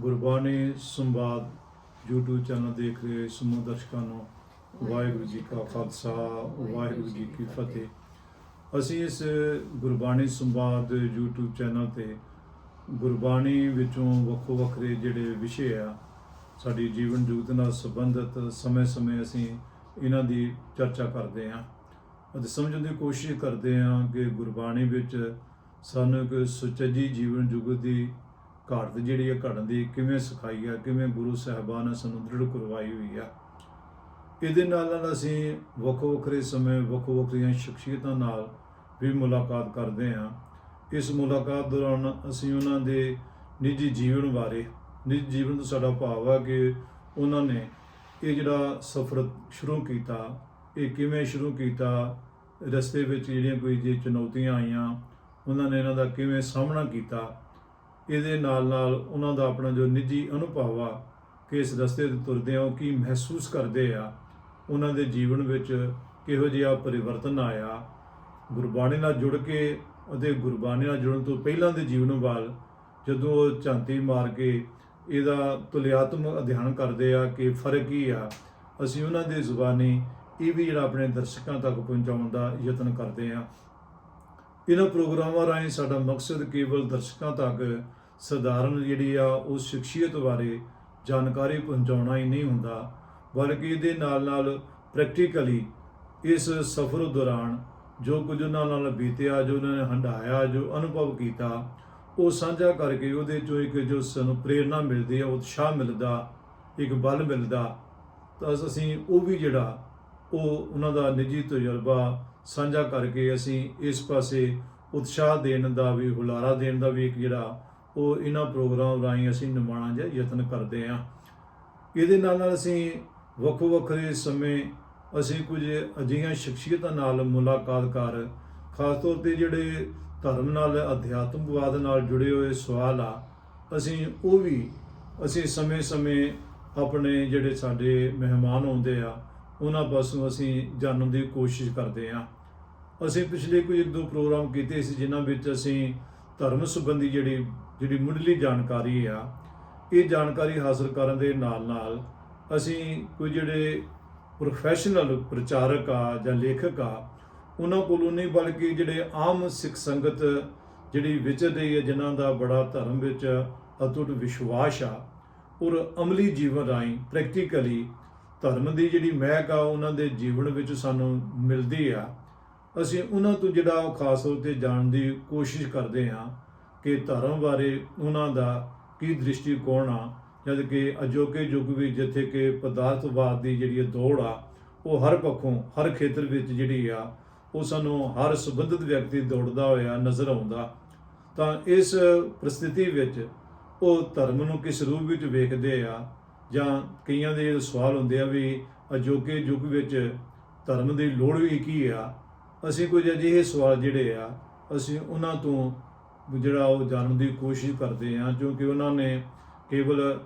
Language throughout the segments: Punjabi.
ਗੁਰਬਾਣੀ ਸੰਵਾਦ YouTube ਚੈਨਲ ਦੇਖ ਰਹੇ ਸਮੂਹ ਦਰਸ਼ਕਾਂ ਨੂੰ। ਵਾਹਿਗੁਰੂ ਜੀ ਕਾ ਖਾਲਸਾ, ਵਾਹਿਗੁਰੂ ਜੀ ਕੀ ਫਤਿਹ। ਅਸੀਂ ਇਸ ਗੁਰਬਾਣੀ ਸੰਵਾਦ YouTube ਚੈਨਲ ਤੇ ਗੁਰਬਾਣੀ ਵਿੱਚੋਂ ਵੱਖੋ ਵੱਖਰੇ ਜਿਹੜੇ ਵਿਸ਼ੇ ਆ, ਸਾਡੀ ਜੀਵਨ ਜੁਗਤ ਨਾਲ ਸੰਬੰਧਿਤ ਸਮੇਂ-ਸਮੇਂ ਅਸੀਂ ਇਹਨਾਂ ਦੀ ਚਰਚਾ ਕਰਦੇ ਹਾਂ। ਅਤੇ ਸਮਝਣ ਦੀ ਕੋਸ਼ਿਸ਼ ਕਰਦੇ ਹਾਂ ਕਿ ਗੁਰਬਾਣੀ ਵਿੱਚ ਸਾਨੂੰ ਇੱਕ ਸੁਚੱਜੀ ਜੀਵਨ ਜੁਗਤ ਦੀ ਘਾਟ ਜਿਹੜੀ ਹੈ ਘੜਨ ਦੀ ਕਿਵੇਂ ਸਿਖਾਈ ਆ, ਕਿਵੇਂ ਗੁਰੂ ਸਾਹਿਬਾਨ ਨੇ ਸਾਨੂੰ ਦ੍ਰਿੜ ਕਰਵਾਈ ਹੋਈ ਆ। ਇਹਦੇ ਨਾਲ ਨਾਲ ਅਸੀਂ ਵੱਖੋ ਵੱਖਰੇ ਸਮੇਂ ਵੱਖੋ ਵੱਖਰੀਆਂ ਸ਼ਖਸੀਅਤਾਂ ਨਾਲ ਵੀ ਮੁਲਾਕਾਤ ਕਰਦੇ ਹਾਂ। ਇਸ ਮੁਲਾਕਾਤ ਦੌਰਾਨ ਅਸੀਂ ਉਹਨਾਂ ਦੇ ਨਿੱਜੀ ਜੀਵਨ ਬਾਰੇ, ਨਿੱਜੀ ਜੀਵਨ ਤੋਂ ਸਾਡਾ ਭਾਵ ਹੈ ਕਿ ਉਹਨਾਂ ਨੇ ਇਹ ਜਿਹੜਾ ਸਫ਼ਰ ਸ਼ੁਰੂ ਕੀਤਾ, ਇਹ ਕਿਵੇਂ ਸ਼ੁਰੂ ਕੀਤਾ, ਰਸਤੇ ਵਿੱਚ ਜਿਹੜੀਆਂ ਕੋਈ ਜੇ ਚੁਣੌਤੀਆਂ ਆਈਆਂ, ਉਹਨਾਂ ਨੇ ਇਹਨਾਂ ਦਾ ਕਿਵੇਂ ਸਾਹਮਣਾ ਕੀਤਾ ਇਹਦੇ ਨਾਲ ਨਾਲ ਉਹਨਾਂ ਦਾ ਆਪਣਾ ਜੋ ਨਿੱਜੀ ਅਨੁਭਵ ਆ, ਕਿ ਇਸ ਰਸਤੇ ਤੇ ਤੁਰਦੇ ਆ ਉਹ ਕੀ ਮਹਿਸੂਸ ਕਰਦੇ ਆ, ਉਹਨਾਂ ਦੇ ਜੀਵਨ ਵਿੱਚ ਕਿਹੋ ਜਿਹਾ ਪਰਿਵਰਤਨ ਆਇਆ। ਗੁਰਬਾਣੀ ਨਾਲ ਜੁੜ ਕੇ ਅਤੇ ਗੁਰਬਾਣੀ ਨਾਲ ਜੁੜਨ ਤੋਂ ਪਹਿਲਾਂ ਦੇ ਜੀਵਨ ਵੱਲ ਜਦੋਂ ਉਹ ਝਾਂਤੀ ਮਾਰ ਕੇ ਇਹਦਾ ਤੁਲਿਆਤਮਕ ਅਧਿਐਨ ਕਰਦੇ ਆ ਕਿ ਫ਼ਰਕ ਕੀ ਆ, ਅਸੀਂ ਉਹਨਾਂ ਦੀ ਜ਼ੁਬਾਨੀ ਇਹ ਵੀ ਜਿਹੜਾ ਆਪਣੇ ਦਰਸ਼ਕਾਂ ਤੱਕ ਪਹੁੰਚਾਉਣ ਦਾ ਯਤਨ ਕਰਦੇ ਆ। ਇਹਨਾਂ ਪ੍ਰੋਗਰਾਮਾਂ ਰਾਹੀਂ ਸਾਡਾ ਮਕਸਦ ਕੇਵਲ ਦਰਸ਼ਕਾਂ ਤੱਕ ਸਧਾਰਨ ਜਿਹੜੀ ਆ ਉਸ ਸ਼ਖਸੀਅਤ ਬਾਰੇ ਜਾਣਕਾਰੀ ਪਹੁੰਚਾਉਣਾ ਹੀ ਨਹੀਂ ਹੁੰਦਾ, ਬਲਕਿ ਇਹਦੇ ਨਾਲ ਨਾਲ ਪ੍ਰੈਕਟੀਕਲੀ ਇਸ ਸਫ਼ਰ ਦੌਰਾਨ ਜੋ ਕੁਝ ਉਹਨਾਂ ਨਾਲ ਬੀਤਿਆ, ਜੋ ਉਹਨਾਂ ਨੇ ਹੰਡਾਇਆ ਜੋ ਅਨੁਭਵ ਕੀਤਾ, ਉਹ ਸਾਂਝਾ ਕਰਕੇ ਉਹਦੇ ਚੋਂ ਇੱਕ ਜੋ ਸਾਨੂੰ ਪ੍ਰੇਰਣਾ ਮਿਲਦੀ ਹੈ ਉਤਸ਼ਾਹ ਮਿਲਦਾ, ਇੱਕ ਬਲ ਮਿਲਦਾ, ਤਾਂ ਅਸੀਂ ਉਹ ਵੀ ਜਿਹੜਾ ਉਹ ਉਹਨਾਂ ਦਾ ਨਿੱਜੀ ਤਜਰਬਾ ਸਾਂਝਾ ਕਰਕੇ ਅਸੀਂ ਇਸ ਪਾਸੇ ਉਤਸ਼ਾਹ ਦੇਣ ਦਾ ਵੀ, ਹੁਲਾਰਾ ਦੇਣ ਦਾ ਵੀ ਇੱਕ ਜਿਹੜਾ ਉਹ ਇਹਨਾਂ ਪ੍ਰੋਗਰਾਮ ਰਾਹੀਂ ਅਸੀਂ ਨਿਮਾਣਾ ਜਿਹਾ ਯਤਨ ਕਰਦੇ ਹਾਂ। ਇਹਦੇ ਨਾਲ ਨਾਲ ਅਸੀਂ ਵੱਖੋ ਵੱਖਰੇ ਸਮੇਂ ਅਸੀਂ ਕੁਝ ਅਜਿਹੀਆਂ ਸ਼ਖਸੀਅਤਾਂ ਨਾਲ ਮੁਲਾਕਾਤ ਕਰ, ਖਾਸ ਤੌਰ ਤੇ ਜਿਹੜੇ ਧਰਮ ਨਾਲ, ਅਧਿਆਤਮਵਾਦ ਨਾਲ ਜੁੜੇ ਹੋਏ ਸਵਾਲ ਆ, ਅਸੀਂ ਉਹ ਵੀ ਅਸੀਂ ਸਮੇਂ-ਸਮੇਂ ਆਪਣੇ ਜਿਹੜੇ ਸਾਡੇ ਮਹਿਮਾਨ ਆਉਂਦੇ ਆ, ਉਹਨਾਂ ਪਾਸੋਂ ਅਸੀਂ ਜਾਣਨ ਦੀ ਕੋਸ਼ਿਸ਼ ਕਰਦੇ ਆ ਅਸੀਂ ਪਿਛਲੇ ਕੋਈ ਇੱਕ ਦੋ ਪ੍ਰੋਗਰਾਮ ਕੀਤੇ ਸੀ, ਜਿਨ੍ਹਾਂ ਵਿੱਚ ਅਸੀਂ ਧਰਮ ਸੰਬੰਧੀ ਜਿਹੜੀ ਜਿਹੜੀ ਮੁੱਢਲੀ ਜਾਣਕਾਰੀ ਆ, ਇਹ ਜਾਣਕਾਰੀ ਹਾਸਲ ਕਰਨ ਦੇ ਨਾਲ-ਨਾਲ ਅਸੀਂ ਕੋਈ ਜਿਹੜੇ ਪ੍ਰੋਫੈਸ਼ਨਲ ਪ੍ਰਚਾਰਕ ਆ ਜਾਂ ਲੇਖਕ ਆ, ਉਹਨਾਂ ਕੋਲੋਂ ਨਹੀਂ ਬਲਕਿ ਜਿਹੜੇ ਆਮ ਸਿੱਖ ਸੰਗਤ ਜਿਹੜੀ ਵਿਚਰ ਰਹੀ ਹੈ ਜਿਨ੍ਹਾਂ ਦਾ ਬੜਾ ਧਰਮ ਵਿੱਚ ਅਟੁੱਟ ਵਿਸ਼ਵਾਸ ਆ, ਔਰ ਅਮਲੀ ਜੀਵਨ ਰਾਹੀਂ ਪ੍ਰੈਕਟੀਕਲੀ ਧਰਮ ਦੀ ਜਿਹੜੀ ਮਹਿਕ ਆ, ਉਹਨਾਂ ਦੇ ਜੀਵਨ ਵਿੱਚ ਸਾਨੂੰ ਮਿਲਦੀ ਆ। ਅਸੀਂ ਉਹਨਾਂ ਤੋਂ ਜਿਹੜਾ ਉਹ ਖਾਸ ਤੌਰ ਤੇ ਜਾਣ ਦੀ ਕੋਸ਼ਿਸ਼ ਕਰਦੇ ਹਾਂ ਕਿ ਧਰਮ ਬਾਰੇ ਉਹਨਾਂ ਦਾ ਕੀ ਦ੍ਰਿਸ਼ਟੀਕੋਣ ਆ, ਜਦ ਕਿ ਅਜੋਕੇ ਯੁੱਗ ਵਿੱਚ ਜਿੱਥੇ ਕਿ ਪਦਾਰਥਵਾਦ ਦੀ ਜਿਹੜੀ ਇਹ ਦੌੜ ਆ, ਉਹ ਹਰ ਪੱਖੋਂ, ਹਰ ਖੇਤਰ ਵਿੱਚ ਜਿਹੜੀ ਆ, ਉਹ ਸਾਨੂੰ ਹਰ ਸੰਬੰਧਿਤ ਵਿਅਕਤੀ ਦੌੜਦਾ ਹੋਇਆ ਨਜ਼ਰ ਆਉਂਦਾ। ਤਾਂ ਇਸ ਪ੍ਰਸਥਿਤੀ ਵਿੱਚ ਉਹ ਧਰਮ ਨੂੰ ਕਿਸ ਰੂਪ ਵਿੱਚ ਵੇਖਦੇ ਆ, ਜਾਂ ਕਈਆਂ ਦੇ ਸਵਾਲ ਹੁੰਦੇ ਆ ਵੀ ਅਜੋਕੇ ਯੁੱਗ ਵਿੱਚ ਧਰਮ ਦੀ ਲੋੜ ਵੀ ਕੀ ਆ? ਅਸੀਂ ਕੁਝ ਅਜਿਹੇ ਸਵਾਲ ਜਿਹੜੇ ਆ, ਅਸੀਂ ਉਹਨਾਂ ਤੋਂ ਜਿਹੜਾ ਉਹ ਜਾਣਨ ਦੀ ਕੋਸ਼ਿਸ਼ ਕਰਦੇ ਆ ਕਿਉਂਕਿ ਉਹਨਾਂ ਨੇ ਕੇਵਲ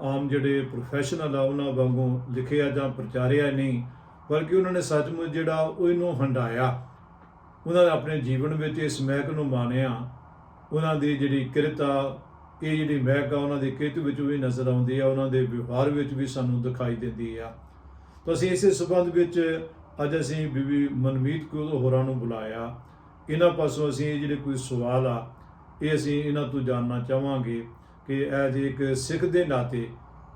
ਆਮ ਜਿਹੜੇ ਪ੍ਰੋਫੈਸ਼ਨਲ ਆ, ਉਹਨਾਂ ਵਾਂਗੂ ਲਿਖਿਆ ਜਾਂ ਪ੍ਰਚਾਰਿਆ ਨਹੀਂ, ਬਲਕਿ ਉਹਨਾਂ ਨੇ ਸੱਚਮੁੱਚ ਜਿਹੜਾ ਉਹ ਇਹਨੂੰ ਹੰਡਾਇਆ ਉਹਨਾਂ ਨੇ ਆਪਣੇ ਜੀਵਨ ਵਿੱਚ ਇਸ ਮਹਿਕ ਨੂੰ ਮਾਣਿਆ। ਉਹਨਾਂ ਦੀ ਜਿਹੜੀ ਕਿਰਤਾ ਇਹ ਜਿਹੜੀ ਮਹਿਕ ਆ, ਉਹਨਾਂ ਦੀ ਕਿਰਤ ਵਿੱਚ ਵੀ ਨਜ਼ਰ ਆਉਂਦੀ ਆ, ਉਹਨਾਂ ਦੇ ਵਿਵਹਾਰ ਵਿੱਚ ਵੀ ਸਾਨੂੰ ਦਿਖਾਈ ਦਿੰਦੀ ਆ। ਤਾਂ ਅਸੀਂ ਇਸੇ ਸਬੰਧ ਵਿੱਚ ਅੱਜ ਅਸੀਂ ਬੀਬੀ ਮਨਮੀਤ ਕੌਰ ਹੋਰਾਂ ਨੂੰ ਬੁਲਾਇਆ। ਇਹਨਾਂ ਪਾਸੋਂ ਅਸੀਂ ਇਹ ਜਿਹੜੇ ਕੋਈ ਸਵਾਲ ਆ ਇਹ ਅਸੀਂ ਇਹਨਾਂ ਤੋਂ ਜਾਣਨਾ ਚਾਹਾਂਗੇ ਕਿ ਐਜ ਇੱਕ ਸਿੱਖ ਦੇ ਨਾਤੇ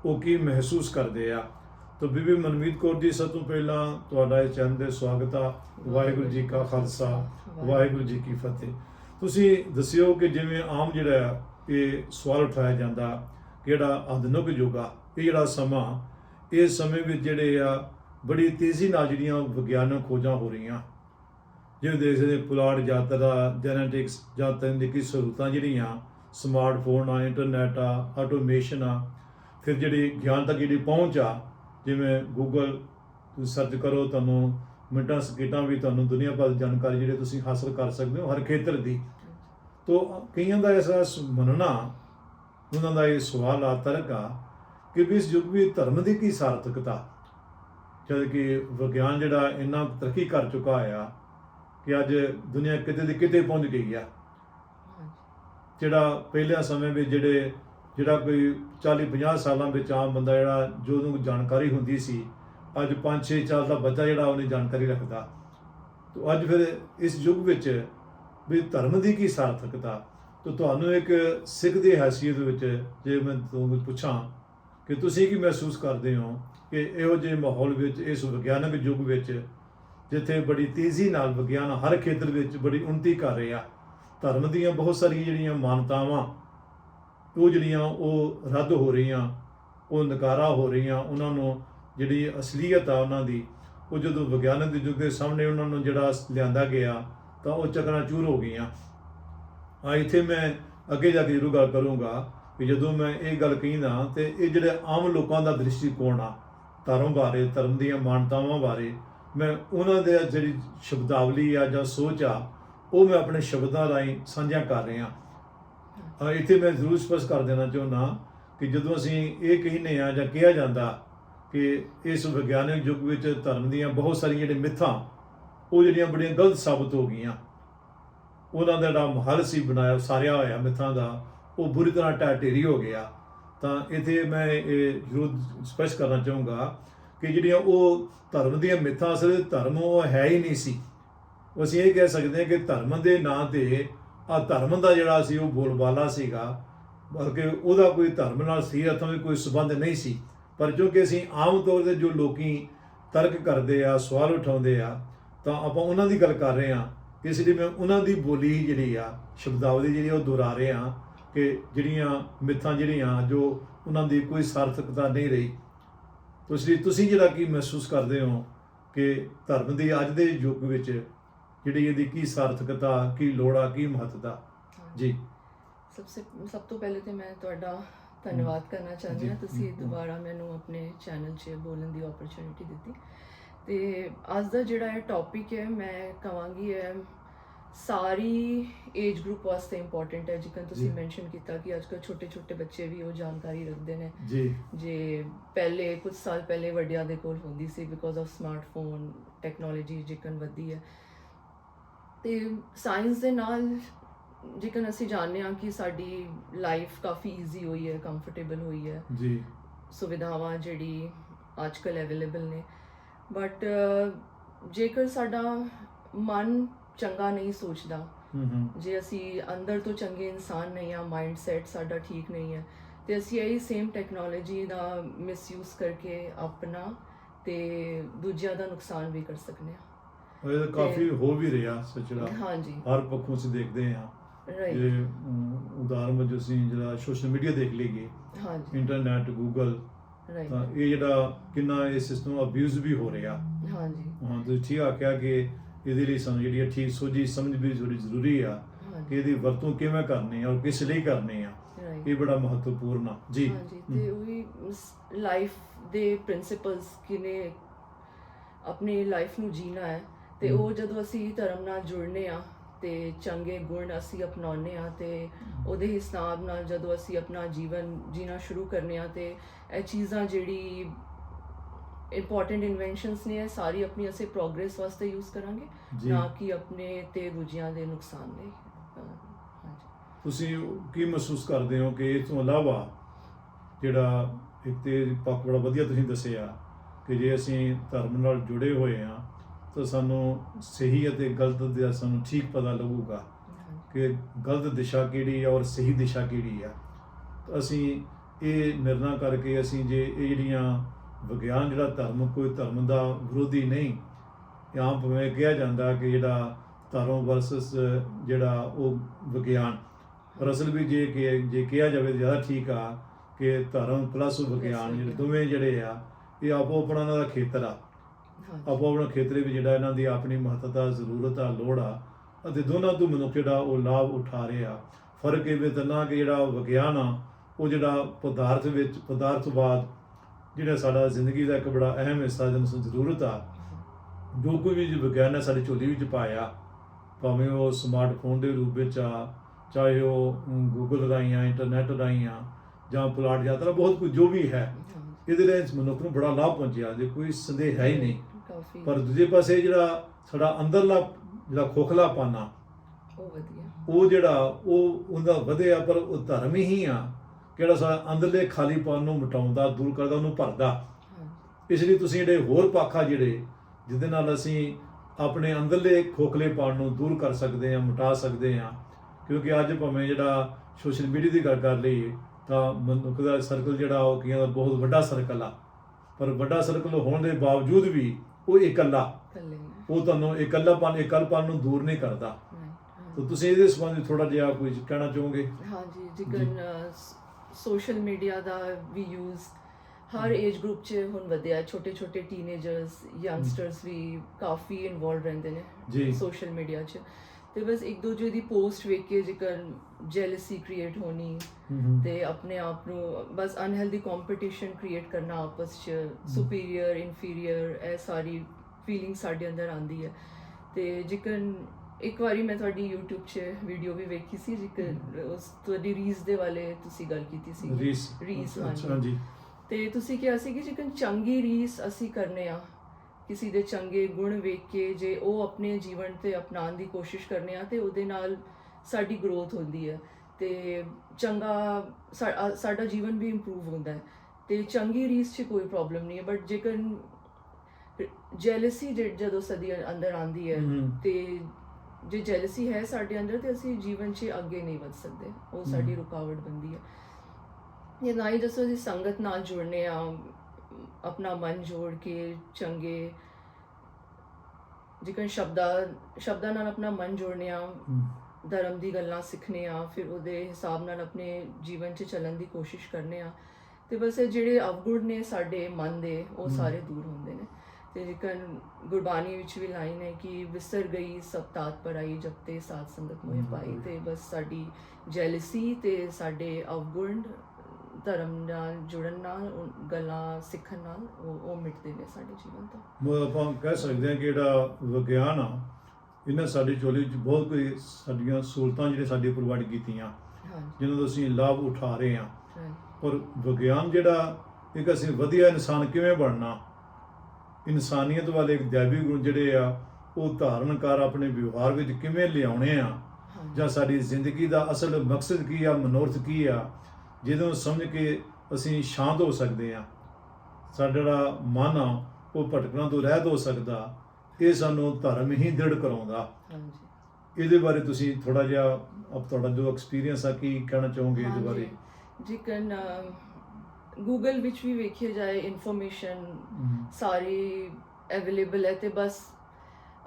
ਉਹ ਕੀ ਮਹਿਸੂਸ ਕਰਦੇ ਆ। ਤਾਂ ਬੀਬੀ ਮਨਮੀਤ ਕੌਰ ਜੀ ਸਭ ਤੋਂ ਪਹਿਲਾਂ ਤੁਹਾਡਾ ਇਹ ਚੈਨਲ ਤੇ ਸਵਾਗਤ ਆ। ਵਾਹਿਗੁਰੂ ਜੀ ਕਾ ਖਾਲਸਾ ਵਾਹਿਗੁਰੂ ਜੀ ਕੀ ਫਤਿਹ। ਤੁਸੀਂ ਦੱਸਿਓ ਕਿ ਜਿਵੇਂ ਆਮ ਜਿਹੜਾ ਆ, ਇਹ ਸਵਾਲ ਉਠਾਇਆ ਜਾਂਦਾ ਕਿ ਜਿਹੜਾ ਆਧੁਨਿਕ ਯੁੱਗ ਆ ਇਹ ਜਿਹੜਾ ਸਮਾਂ ਇਸ ਸਮੇਂ ਵਿੱਚ ਜਿਹੜੇ ਆ ਬੜੀ ਤੇਜ਼ੀ ਨਾਲ ਜਿਹੜੀਆਂ ਵਿਗਿਆਨਕ ਖੋਜਾਂ ਹੋ ਰਹੀਆਂ। ਜਿਵੇਂ ਦੇਖਦੇ ਨੇ ਪੁਲਾੜ ਯਾਤਰਾ ਜੈਨੇਟਿਕਸ ਜਾਂ ਤਕਨੀਕੀ ਸਹੂਲਤਾਂ ਜਿਹੜੀਆਂ ਸਮਾਰਟਫੋਨ ਆ ਇੰਟਰਨੈਟ ਆ ਆਟੋਮੇਸ਼ਨ ਆ, ਫਿਰ ਜਿਹੜੀ ਗਿਆਨ ਤੱਕ ਜਿਹੜੀ ਪਹੁੰਚ ਆ, ਜਿਵੇਂ ਗੂਗਲ ਤੁਸੀਂ ਸਰਚ ਕਰੋ, ਤੁਹਾਨੂੰ ਮਿੰਟਾਂ, ਸਕਿੰਟਾਂ ਵੀ ਤੁਹਾਨੂੰ ਦੁਨੀਆ ਭਰ ਦੀ ਜਾਣਕਾਰੀ ਜਿਹੜੀ ਤੁਸੀਂ ਹਾਸਲ ਕਰ ਸਕਦੇ ਹੋ ਹਰ ਖੇਤਰ ਦੀ। ਤੋ ਕਈਆਂ ਦਾ ਐਸਾ ਮੰਨਣਾ, ਉਹਨਾਂ ਦਾ ਇਹ ਸਵਾਲ ਆ, ਤਰਕ ਆ ਕਿ ਵੀ ਇਸ ਯੁੱਗ ਵਿੱਚ ਧਰਮ ਦੀ ਕੀ ਸਾਰਥਕਤਾ? ਜਦ ਕਿ ਵਿਗਿਆਨ ਜਿਹੜਾ ਇੰਨਾ ਤਰੱਕੀ ਕਰ ਚੁੱਕਾ ਆ ਕਿ ਅੱਜ ਦੁਨੀਆ ਕਿਤੇ ਦੀ ਕਿਤੇ ਪਹੁੰਚ ਗਈ ਆ। ਜਿਹੜਾ ਪਹਿਲਿਆਂ ਸਮੇਂ ਵਿੱਚ ਜਿਹੜੇ, ਜਿਹੜਾ ਕੋਈ 40 50 ਸਾਲਾਂ ਵਿੱਚ ਆਮ ਬੰਦਾ ਜਿਹੜਾ, ਜੋ ਉਹਨੂੰ ਜਾਣਕਾਰੀ ਹੁੰਦੀ ਸੀ, ਅੱਜ 5-6 ਸਾਲ ਦਾ ਬੱਚਾ ਜਿਹੜਾ ਉਹਨੇ ਜਾਣਕਾਰੀ ਰੱਖਦਾ। ਤੋ ਅੱਜ ਫਿਰ ਇਸ ਯੁੱਗ ਵਿੱਚ ਵੀ ਧਰਮ ਦੀ ਕੀ ਸਾਰਥਕਤਾ? ਤੋ ਤੁਹਾਨੂੰ ਇੱਕ ਸਿੱਖ ਦੀ ਹੈਸੀਅਤ ਵਿੱਚ ਜੇ ਮੈਂ ਤੁਹਾਨੂੰ ਪੁੱਛਾਂ ਕਿ ਤੁਸੀਂ ਕੀ ਮਹਿਸੂਸ ਕਰਦੇ ਹੋ ਕਿ ਇਹੋ ਜਿਹੇ ਮਾਹੌਲ ਵਿੱਚ, ਇਸ ਵਿਗਿਆਨਕ ਯੁੱਗ ਵਿੱਚ ਜਿੱਥੇ ਬੜੀ ਤੇਜ਼ੀ ਨਾਲ ਵਿਗਿਆਨ ਹਰ ਖੇਤਰ ਵਿੱਚ ਬੜੀ ਉન્નਤੀ ਕਰ ਰਿਹਾ। ਧਰਮ ਦੀਆਂ ਬਹੁਤ ਸਾਰੀਆਂ ਜਿਹੜੀਆਂ ਮਾਨਤਾਵਾਂ, ਉਹ ਜਿਹੜੀਆਂ ਉਹ ਰੱਦ ਹੋ ਰਹੀਆਂ, ਉਹ ਨਕਾਰਾ ਹੋ ਰਹੀਆਂ, ਉਹਨਾਂ ਨੂੰ ਜਿਹੜੀ ਅਸਲੀਅਤ ਆ ਉਹਨਾਂ ਦੀ, ਉਹ ਜਦੋਂ ਵਿਗਿਆਨਕ ਦੇ ਯੁੱਗ ਦੇ ਸਾਹਮਣੇ ਉਹਨਾਂ ਨੂੰ ਜਿਹੜਾ ਲਿਆਂਦਾ ਗਿਆ, ਤਾਂ ਉਹ ਚਕਨਾਚੂਰ ਹੋ ਗਈਆਂ। ਆ ਇੱਥੇ ਮੈਂ ਅੱਗੇ ਜਾ ਕੇ ਜ਼ਰੂਰ ਗੱਲ ਕਰੂੰਗਾ ਕਿ ਜਦੋਂ ਮੈਂ ਇਹ ਗੱਲ ਕਹਿੰਦਾ ਤੇ ਇਹ ਜਿਹੜੇ ਆਮ ਲੋਕਾਂ ਦਾ ਦ੍ਰਿਸ਼ਟੀਕੋਣ ਆ, ਧਰਮ ਬਾਰੇ, ਧਰਮ ਦੀਆਂ ਮਾਨਤਾਵਾਂ ਬਾਰੇ ਮੈਂ ਉਹਨਾਂ ਦੇ ਜਿਹੜੀ ਸ਼ਬਦਾਵਲੀ ਆ ਜਾਂ ਸੋਚ ਆ, ਉਹ ਮੈਂ ਆਪਣੇ ਸ਼ਬਦਾਂ ਰਾਹੀਂ ਸਾਂਝਾ ਕਰ ਰਿਹਾ ਇੱਥੇ ਮੈਂ ਜ਼ਰੂਰ ਸਪਸ਼ਟ ਕਰ ਦੇਣਾ ਚਾਹੁੰਦਾ ਕਿ ਜਦੋਂ ਅਸੀਂ ਇਹ ਕਹਿੰਦੇ ਆ ਜਾਂ ਕਿਹਾ ਜਾਂਦਾ ਕਿ ਇਸ ਵਿਗਿਆਨਕ ਯੁੱਗ ਵਿੱਚ ਧਰਮ ਦੀਆਂ ਬਹੁਤ ਸਾਰੀਆਂ ਜਿਹੜੇ ਮਿੱਥਾਂ, ਉਹ ਜਿਹੜੀਆਂ ਬੜੀਆਂ ਗਲਤ ਸਾਬਤ ਹੋ ਗਈਆਂ। ਉਹਨਾਂ ਦਾ ਜਿਹੜਾ ਮਹਲ ਸੀ ਬਣਾਇਆ, ਸਾਰਿਆ ਹੋਇਆ ਮਿੱਥਾਂ ਦਾ, ਉਹ ਬੁਰੀ ਤਰ੍ਹਾਂ ਢਹਿ ਹੋ ਗਿਆ। ਤਾਂ ਇੱਥੇ ਮੈਂ ਇਹ ਜ਼ਰੂਰ ਸਪਸ਼ਟ ਕਰਨਾ ਚਾਹੂੰਗਾ ਕਿ ਜਿਹੜੀਆਂ ਉਹ ਧਰਮ ਦੀਆਂ ਮਿੱਥਾਂ ਅਸਲ ਧਰਮ ਉਹ ਹੈ ਹੀ ਨਹੀਂ ਸੀ। ਅਸੀਂ ਇਹ ਕਹਿ ਸਕਦੇ ਹਾਂ ਕਿ ਧਰਮ ਦੇ ਨਾਂ ਤੇ ਆ ਧਰਮ ਦਾ ਜਿਹੜਾ ਸੀ ਉਹ ਬੋਲਬਾਲਾ ਸੀਗਾ, ਬਲਕਿ ਉਹਦਾ ਕੋਈ ਧਰਮ ਨਾਲ ਸੀ ਅਥਾਂ ਵੀ ਕੋਈ ਸਬੰਧ ਨਹੀਂ ਸੀ। ਪਰ ਕਿਉਂਕਿ ਅਸੀਂ ਆਮ ਤੌਰ ਤੇ ਜੋ ਲੋਕੀ ਤਰਕ ਕਰਦੇ ਆ, ਸਵਾਲ ਉਠਾਉਂਦੇ ਆ, ਤਾਂ ਆਪਾਂ ਉਹਨਾਂ ਦੀ ਗੱਲ ਕਰ ਰਹੇ ਆ ਇਸ ਲਈ ਮੈਂ ਉਹਨਾਂ ਦੀ ਬੋਲੀ ਜਿਹੜੀ ਆ, ਸ਼ਬਦਾਵਲੀ ਜਿਹੜੀ ਉਹ ਦੁਹਰਾ ਰਹੇ ਆ ਕਿ ਜਿਹੜੀਆਂ ਮਿੱਥਾਂ ਜਿਹੜੀਆਂ ਜੋ ਉਹਨਾਂ ਦੀ ਕੋਈ ਸਾਰਥਕਤਾ ਨਹੀਂ ਰਹੀ। ਤੁਸੀਂ ਤੁਸੀਂ ਜਿਹੜਾ ਕੀ ਮਹਿਸੂਸ ਕਰਦੇ ਹੋ ਕਿ ਧਰਮ ਦੀ ਅੱਜ ਦੇ ਯੁੱਗ ਵਿੱਚ ਜਿਹੜੀ ਇਹਦੀ ਕੀ ਸਾਰਥਕਤਾ ਕੀ ਲੋੜ ਆ ਕੀ ਮਹੱਤਤਾ? ਜੀ। ਸਭ ਸਭ ਤੋਂ ਪਹਿਲੇ ਤੇ ਮੈਂ ਤੁਹਾਡਾ ਧੰਨਵਾਦ ਕਰਨਾ ਚਾਹੁੰਦੀ ਹਾਂ। ਤੁਸੀਂ ਇਹ ਦੁਬਾਰਾ ਮੈਨੂੰ ਆਪਣੇ ਚੈਨਲ 'ਚ ਬੋਲਣ ਦੀ ਓਪਰਚ्युनिटी ਦਿੱਤੀ। ਤੇ ਅੱਜ ਦਾ ਜਿਹੜਾ ਇਹ ਟੌਪਿਕ ਹੈ ਮੈਂ ਕਹਾਂਗੀ ਹੈ ਸਾਰੀ ਏਜ ਗਰੁੱਪ ਵਾਸਤੇ ਇੰਪੋਰਟੈਂਟ ਹੈ ਜਿਵੇਂ ਤੁਸੀਂ। ਮੈਂਸ਼ਨ ਕੀਤਾ ਕਿ ਅੱਜਕੱਲ ਛੋਟੇ ਛੋਟੇ ਬੱਚੇ ਵੀ ਉਹ ਜਾਣਕਾਰੀ ਰੱਖਦੇ ਨੇ। ਜੀ। ਜੇ ਪਹਿਲੇ ਕੁਝ ਸਾਲ ਪਹਿਲੇ ਵੱਡਿਆਂ ਦੇ ਕੋਲ ਹੁੰਦੀ ਸੀ ਬਿਕੋਜ਼ ਆਫ ਸਮਾਰਟਫੋਨ ਟੈਕਨੋਲੋਜੀ ਜਿਕਨ ਵਧੀ ਹੈ। ਤੇ ਸਾਇੰਸ ਦੇ ਨਾਲ ਜਿਕਨ ਅਸੀਂ ਜਾਣਦੇ ਹਾਂ ਕਿ ਸਾਡੀ ਲਾਈਫ ਕਾਫੀ ਈਜ਼ੀ ਹੋਈ ਹੈ ਕੰਫਰਟੇਬਲ ਹੋਈ ਹੈ। ਜੀ। ਸੁਵਿਧਾਵਾਂ ਜਿਹੜੀ ਅੱਜਕੱਲ ਅਵੇਲੇਬਲ ਨੇ। ਬਟ ਜੇਕਰ ਸਾਡਾ ਮਨ ਚੰਗਾ ਨਹੀਂ ਸੋਚਦਾ। ਹੂੰ ਹੂੰ ਜੇ ਅਸੀਂ ਅੰਦਰ ਤੋਂ ਚੰਗੇ ਇਨਸਾਨ ਨਹੀਂ ਆ ਮਾਈਂਡ ਸੈਟ ਸਾਡਾ ਠੀਕ ਨਹੀਂ ਹੈ ਤੇ ਅਸੀਂ ਇਹੀ ਸੇਮ ਟੈਕਨੋਲੋਜੀ ਦਾ ਮਿਸਯੂਜ਼ ਕਰਕੇ ਆਪਣਾ ਤੇ ਦੂਜਿਆਂ ਦਾ ਨੁਕਸਾਨ ਵੀ ਕਰ ਸਕਨੇ ਆ ਇਹ ਤਾਂ ਕਾਫੀ ਹੋ ਵੀ ਰਿਹਾ ਸੱਚੜਾ। ਹਾਂਜੀ। ਹਰ ਪੱਖੋਂ ਅਸੀਂ ਦੇਖਦੇ ਹਾਂ। ਰਾਈਟ ਇਹ ਉਦਾਹਰਨ ਵਜੋਂ ਅਸੀਂ ਜਿਹੜਾ ਸੋਸ਼ਲ ਮੀਡੀਆ ਦੇਖ ਲਈਏ ਹਾਂਜੀ। ਇੰਟਰਨੈਟ ਗੂਗਲ ਰਾਈਟ ਤਾਂ ਇਹ ਜਿਹੜਾ ਕਿੰਨਾ ਇਹ ਸਿਸਟਮ ਅਬਿਊਜ਼ ਵੀ ਹੋ ਰਿਹਾ। ਹਾਂਜੀ। ਹਾਂ ਤੁਸੀਂ ਠੀਕ ਆਖਿਆ ਕਿ ਇਹਦੇ ਲਈ ਸਾਨੂੰ ਜਿਹੜੀ ਠੀਕ ਸੋਝੀ ਸਮਝ ਵੀ ਥੋੜੀ ਜ਼ਰੂਰੀ ਆ ਕਿ ਇਹਦੀ ਵਰਤੋਂ ਕਿਵੇਂ ਕਰਨੀ ਆ ਔਰ ਕਿਸ ਲਈ ਕਰਨੀ ਆ ਇਹ ਬੜਾ ਮਹੱਤਵਪੂਰਨ ਆ। ਜੀ। ਹਾਂਜੀ ਤੇ ਉਹੀ ਲਾਈਫ ਦੇ ਪ੍ਰਿੰਸੀਪਲਸ ਕਿਨੇ ਆਪਣੀ ਲਾਈਫ ਨੂੰ ਜੀਣਾ ਹੈ ਤੇ। ਉਹ ਜਦੋਂ ਅਸੀਂ ਧਰਮ ਨਾਲ ਜੁੜਨੇ ਆ ਤੇ ਚੰਗੇ ਗੁਣ ਅਸੀਂ ਅਪਣਾਉਨੇ ਆ ਤੇ ਉਹਦੇ ਹਿਸਾਬ ਨਾਲ ਜਦੋਂ ਅਸੀਂ ਆਪਣਾ ਜੀਵਨ ਜੀਣਾ ਸ਼ੁਰੂ ਕਰਨੇ ਆ ਤੇ ਇਹ ਚੀਜ਼ਾਂ ਜਿਹੜੀ ਇੰਪੋਰਟੈਂਟ ਇਨਵੈਂਸ਼ਨਸ ਨੇ ਇਹ ਸਾਰੀ ਆਪਣੀ ਅਸੀਂ ਪ੍ਰੋਗਰੈਸ ਵਾਸਤੇ ਯੂਜ਼ ਕਰਾਂਗੇ ਨਾ ਕਿ ਆਪਣੇ ਤੇ ਦੂਜਿਆਂ ਦੇ ਨੁਕਸਾਨ ਲਈ। ਤੁਸੀਂ ਕੀ ਮਹਿਸੂਸ ਕਰਦੇ ਹੋ ਕਿ ਇਸ ਤੋਂ ਇਲਾਵਾ ਜਿਹੜਾ ਇੱਕ ਤੇ ਪੱਖ ਬੜਾ ਵਧੀਆ ਤੁਸੀਂ ਦੱਸਿਆ ਕਿ ਜੇ ਅਸੀਂ ਧਰਮ ਨਾਲ ਜੁੜੇ ਹੋਏ ਆ ਤਾਂ ਸਾਨੂੰ ਸਹੀ ਅਤੇ ਗਲਤ ਦਾ ਸਾਨੂੰ ਠੀਕ ਪਤਾ ਲੱਗੂਗਾ ਕਿ ਗਲਤ ਦਿਸ਼ਾ ਕਿਹੜੀ ਆ ਔਰ ਸਹੀ ਦਿਸ਼ਾ ਕਿਹੜੀ ਤਾਂ ਅਸੀਂ ਇਹ ਨਿਰਣਾ ਕਰਕੇ ਅਸੀਂ ਜੇ ਇਹ ਜਿਹੜੀਆਂ ਵਿਗਿਆਨ ਜਿਹੜਾ ਧਰਮ ਕੋਈ ਧਰਮ ਦਾ ਵਿਰੋਧੀ ਨਹੀਂ ਆਮ ਭਾਵੇਂ ਕਿਹਾ ਜਾਂਦਾ ਕਿ ਜਿਹੜਾ ਧਰਮ ਵਰਸਸ ਜਿਹੜਾ ਉਹ ਵਿਗਿਆਨ। ਪਰ ਅਸਲ ਵੀ ਜੇ ਕਿ ਜੇ ਕਿਹਾ ਜਾਵੇ ਤਾਂ ਜ਼ਿਆਦਾ ਠੀਕ ਆ ਕਿ ਧਰਮ ਪਲੱਸ ਵਿਗਿਆਨ ਜਿਹੜੇ ਦੋਵੇਂ ਜਿਹੜੇ ਆ ਇਹ ਆਪੋ ਆਪਣਾ ਇਹਨਾਂ ਦਾ ਖੇਤਰ ਆ। ਆਪੋ ਆਪਣਾ ਖੇਤਰ ਵਿੱਚ ਜਿਹੜਾ ਇਹਨਾਂ ਦੀ ਆਪਣੀ ਮਹੱਤਤਾ ਜ਼ਰੂਰਤ ਆ ਲੋੜ ਆ ਅਤੇ ਦੋਨਾਂ ਤੋਂ ਮਨੁੱਖ ਜਿਹੜਾ ਉਹ ਲਾਭ ਉਠਾ ਰਿਹਾ ਫ਼ਰਕ ਇਹ ਵਿੱਚ ਨਾ ਕਿ ਜਿਹੜਾ ਵਿਗਿਆਨ ਆ ਉਹ ਜਿਹੜਾ ਪਦਾਰਥ ਵਿੱਚ ਪਦਾਰਥਵਾਦ ਜਿਹੜਾ ਸਾਡਾ ਜ਼ਿੰਦਗੀ ਦਾ ਇੱਕ ਬੜਾ ਅਹਿਮ ਹਿੱਸਾ ਜਿਹਨੂੰ ਸਾਨੂੰ ਜ਼ਰੂਰਤ ਆ ਜੋ ਕੋਈ ਵੀ ਵਿਗਿਆਨ ਨੇ ਸਾਡੀ ਝੋਲੀ ਵਿੱਚ ਪਾਇਆ ਭਾਵੇਂ ਉਹ ਸਮਾਰਟਫੋਨ ਦੇ ਰੂਪ ਵਿੱਚ ਆ ਚਾਹੇ ਉਹ ਗੂਗਲ ਰਾਹੀਂ ਆ ਇੰਟਰਨੈਟ ਰਾਹੀਂ ਆ ਜਾਂ ਪਲਾਟ ਯਾਤਰਾ ਬਹੁਤ ਕੁਝ ਜੋ ਵੀ ਹੈ ਇਹਦੇ ਇਸ ਮਨੁੱਖ ਨੂੰ ਬੜਾ ਲਾਭ ਪਹੁੰਚਿਆ ਜੇ ਕੋਈ ਸੰਦੇਹ ਹੈ ਹੀ ਨਹੀਂ। ਪਰ ਦੂਜੇ ਪਾਸੇ ਜਿਹੜਾ ਸਾਡਾ ਅੰਦਰਲਾ ਜਿਹੜਾ ਖੋਖਲਾ ਪਾਣਾ ਉਹ ਵਧੀਆ। ਉਹ ਜਿਹੜਾ ਉਹ ਉਹਦਾ ਵਧਿਆ ਪਰ ਉਹ ਧਰਮ ਹੀ ਆ ਕਿਹੜਾ ਸਾ ਅੰਦਰਲੇ ਖਾਲੀਪਨ ਨੂੰ ਮਿਟਾਉਂਦਾ ਦੂਰ ਕਰਦਾ ਉਹਨੂੰ ਭਰਦਾ। ਇਸ ਲਈ ਤੁਸੀਂ ਜਿਹੜੇ ਹੋਰ ਪਾਖਾ ਜਿਹੜੇ ਜਿਹਦੇ ਨਾਲ ਅਸੀਂ ਆਪਣੇ ਅੰਦਰਲੇ ਖੋਖਲੇਪਣ ਨੂੰ ਦੂਰ ਕਰ ਸਕਦੇ ਹਾਂ ਮਿਟਾ ਸਕਦੇ ਹਾਂ ਕਿਉਂਕਿ ਅੱਜ ਭਾਵੇਂ ਜਿਹੜਾ ਸੋਸ਼ਲ ਮੀਡੀਆ ਦੀ ਗੱਲ ਕਰ ਲਈਏ ਤਾਂ ਮਨੁੱਖ ਦਾ ਸਰਕਲ ਜਿਹੜਾ ਉਹ ਕੀ ਕਹਿੰਦਾ ਬਹੁਤ ਵੱਡਾ ਸਰਕਲ ਆ। ਪਰ ਵੱਡਾ ਸਰਕਲ ਹੋਣ ਦੇ ਬਾਵਜੂਦ ਵੀ ਉਹ ਇਕੱਲਾ। ਉਹ ਤੁਹਾਨੂੰ ਇਕੱਲਾਪਨ ਇਕੱਲਪਨ ਨੂੰ ਦੂਰ ਨਹੀਂ ਕਰਦਾ। ਤਾਂ। ਤੁਸੀਂ ਇਹਦੇ ਸੰਬੰਧੀ ਥੋੜਾ ਜਿਹਾ ਕੁਝ ਕਹਿਣਾ ਚਾਹੋਗੇ? ਹਾਂਜੀ ਜਿਕਨ ਸੋਸ਼ਲ ਮੀਡੀਆ ਦਾ ਵੀ ਯੂਜ਼ ਹਰ ਏਜ ਗਰੁੱਪ 'ਚ ਹੁਣ ਵਧਿਆ ਛੋਟੇ ਛੋਟੇ ਟੀਨੇਜਰਸ ਯੰਗਸਟਰਸ ਵੀ ਕਾਫੀ ਇਨਵੋਲਵ ਰਹਿੰਦੇ ਨੇ ਜੀ। ਸੋਸ਼ਲ ਮੀਡੀਆ 'ਚ। ਤੇ ਬਸ ਇੱਕ ਦੂਜੇ ਦੀ ਪੋਸਟ ਵੇਖ ਕੇ ਜਿਕਨ ਜੈਲਸੀ ਕ੍ਰੀਏਟ ਹੋਣੀ। ਤੇ ਆਪਣੇ ਆਪ ਨੂੰ ਬਸ ਅਨਹੈਲਦੀ ਕੰਪੀਟੀਸ਼ਨ ਕ੍ਰੀਏਟ ਕਰਨਾ ਆਪਸ 'ਚ ਸੁਪੀਰੀਅਰ ਇਨਫੀਰੀਅਰ ਇਹ ਸਾਰੀ ਫੀਲਿੰਗ ਸਾਡੇ ਅੰਦਰ ਆਂਦੀ ਹੈ। ਤੇ ਜਿਕਨ ਇੱਕ ਵਾਰੀ ਮੈਂ ਤੁਹਾਡੀ YouTube 'ਚ ਵੀਡੀਓ ਵੀ ਵੇਖੀ ਸੀ ਜਿਕਨ ਉਸ ਤੁਹਾਡੀ ਰੀਸ ਦੇ ਵਾਲੇ ਤੁਸੀਂ ਗੱਲ ਕੀਤੀ ਸੀ। ਰੀਸ ਰੀਸ, ਹਾਂਜੀ। ਤੇ ਤੁਸੀਂ ਕਿਹਾ ਸੀ ਕਿ ਜਿਕਨ ਚੰਗੀ ਰੀਸ ਅਸੀਂ ਕਰਨੇ ਆ ਕਿਸੇ ਦੇ ਚੰਗੇ ਗੁਣ ਵੇਖ ਕੇ ਜੇ ਉਹ ਆਪਣੇ ਜੀਵਨ ਤੇ ਅਪਣਾਉਣ ਦੀ ਕੋਸ਼ਿਸ਼ ਕਰਨੇ ਆ ਤੇ ਉਹਦੇ ਨਾਲ ਸਾਡੀ ਗਰੋਥ ਹੁੰਦੀ ਹੈ ਤੇ ਚੰਗਾ ਸਾਡਾ ਜੀਵਨ ਵੀ ਇੰਪਰੂਵ ਹੁੰਦਾ ਹੈ। ਤੇ ਚੰਗੀ ਰੀਸ 'ਚ ਕੋਈ ਪ੍ਰੋਬਲਮ ਨਹੀਂ ਹੈ ਬਟ ਜੇਕਰ ਜੈਲਸੀ ਜਦੋਂ ਸਦੀ ਅੰਦਰ ਆਂਦੀ ਹੈ। ਤੇ ਜੇ ਜੈਲਸੀ ਹੈ ਸਾਡੇ ਅੰਦਰ ਤੇ ਅਸੀਂ ਜੀਵਨ 'ਚ ਅੱਗੇ ਨਹੀਂ ਵਧ ਸਕਦੇ ਉਹ ਸਾਡੀ। ਰੁਕਾਵਟ ਬੰਦੀ ਹੈ ਇਹ ਨਾ ਹੀ ਦੱਸੋ ਅਸੀਂ ਸੰਗਤ ਨਾਲ ਜੁੜਨੇ ਆ ਆਪਣਾ ਮਨ ਜੋੜ ਕੇ ਚੰਗੇ ਜਿਕਨ ਸ਼ਬਦਾਂ ਸ਼ਬਦਾਂ ਨਾਲ ਆਪਣਾ ਮਨ ਜੋੜਨੇ ਆ। ਧਰਮ ਦੀ ਗੱਲਾਂ ਸਿੱਖਣੇ ਆ ਫਿਰ ਉਹਦੇ ਹਿਸਾਬ ਨਾਲ ਆਪਣੇ ਜੀਵਨ 'ਚ ਚੱਲਣ ਦੀ ਕੋਸ਼ਿਸ਼ ਕਰਨੇ ਆ ਤੇ ਬਸ ਇਹ ਜਿਹੜੇ ਅਵਗੁਣ ਨੇ ਸਾਡੇ ਮਨ ਦੇ ਉਹ। ਸਾਰੇ ਦੂਰ ਹੁੰਦੇ ਨੇ ਤੇ ਜਿਕਨ ਗੁਰਬਾਣੀ ਵਿੱਚ ਵੀ ਲਾਈਨ ਹੈ ਕਿ ਵਿਸਰ ਗਈ ਸਭ ਤਾਤ ਪਰ ਆਈ ਜਬ ਤੇ ਸਾਧ ਸੰਗਤ ਮੋਹਿ ਪਾਈ। ਤੇ ਬਸ ਸਾਡੀ ਜੈਲਸੀ ਤੇ ਸਾਡੇ ਅਵਗੁਣ ਧਰਮ ਨਾਲ ਜੁੜਨ ਨਾਲ ਗੱਲਾਂ ਸਿੱਖਣ ਨਾਲ ਉਹ ਮਿਟਦੇ ਨੇ ਸਾਡੇ ਜੀਵਨ ਤੋਂ। ਮ- ਆਪਾਂ ਕਹਿ ਸਕਦੇ ਹਾਂ ਕਿ ਜਿਹੜਾ ਵਿਗਿਆਨ ਆ ਇਹਨਾਂ ਸਾਡੀ ਚੋਲੀ ਵਿੱਚ ਬਹੁਤ ਕੋਈ ਸਾਡੀਆਂ ਸਹੂਲਤਾਂ ਜਿਹੜੇ ਸਾਡੇ ਪ੍ਰੋਵਾਈਡ ਕੀਤੀਆਂ। ਜਿਨ੍ਹਾਂ ਦਾ ਅਸੀਂ ਲਾਭ ਉਠਾ ਰਹੇ ਹਾਂ। ਪਰ ਵਿਗਿਆਨ ਜਿਹੜਾ ਇੱਕ ਅਸੀਂ ਵਧੀਆ ਇਨਸਾਨ ਕਿਵੇਂ ਬਣਨਾ? ਇਨਸਾਨੀਅਤ ਵਾਲੇ ਦੈਵੀ ਗੁਣ ਜਿਹੜੇ ਆ ਉਹ ਧਾਰਨ ਕਰ ਆਪਣੇ ਵਿਵਹਾਰ ਵਿੱਚ ਕਿਵੇਂ ਲਿਆਉਣੇ ਆ? ਜਾਂ ਸਾਡੀ ਜ਼ਿੰਦਗੀ ਦਾ ਅਸਲ ਮਕਸਦ ਕੀ ਆ ਮਨੋਰਥ ਕੀ ਆ? ਜਿਹਨੂੰ ਸਮਝ ਕੇ ਅਸੀਂ ਸ਼ਾਂਤ ਹੋ ਸਕਦੇ ਆ ਸਾਡਾ ਮਨ ਆ ਉਹ ਭਟਕਣਾ ਤੋਂ ਰਹਿਤ ਹੋ ਸਕਦਾ। ਇਹ ਸਾਨੂੰ ਧਰਮ ਹੀ ਦ੍ਰਿੜ ਕਰਾਉਂਦਾ। ਹਾਂਜੀ। ਇਹਦੇ ਬਾਰੇ ਤੁਸੀਂ ਥੋੜਾ ਜਿਹਾ ਅਬ ਤੁਹਾਡਾ ਜੋ ਐਕਸਪੀਰੀਅੰਸ ਆ ਕੀ ਕਹਿਣਾ ਚਾਹੋਗੇ ਇਹਦੇ ਬਾਰੇ? ਜਿਕਨ ਗੂਗਲ ਵਿੱਚ ਵੀ ਵੇਖਿਆ ਜਾਏ ਇਨਫੋਰਮੇਸ਼ਨ ਸਾਰੀ ਅਵੇਲੇਬਲ ਹੈ ਤੇ ਬਸ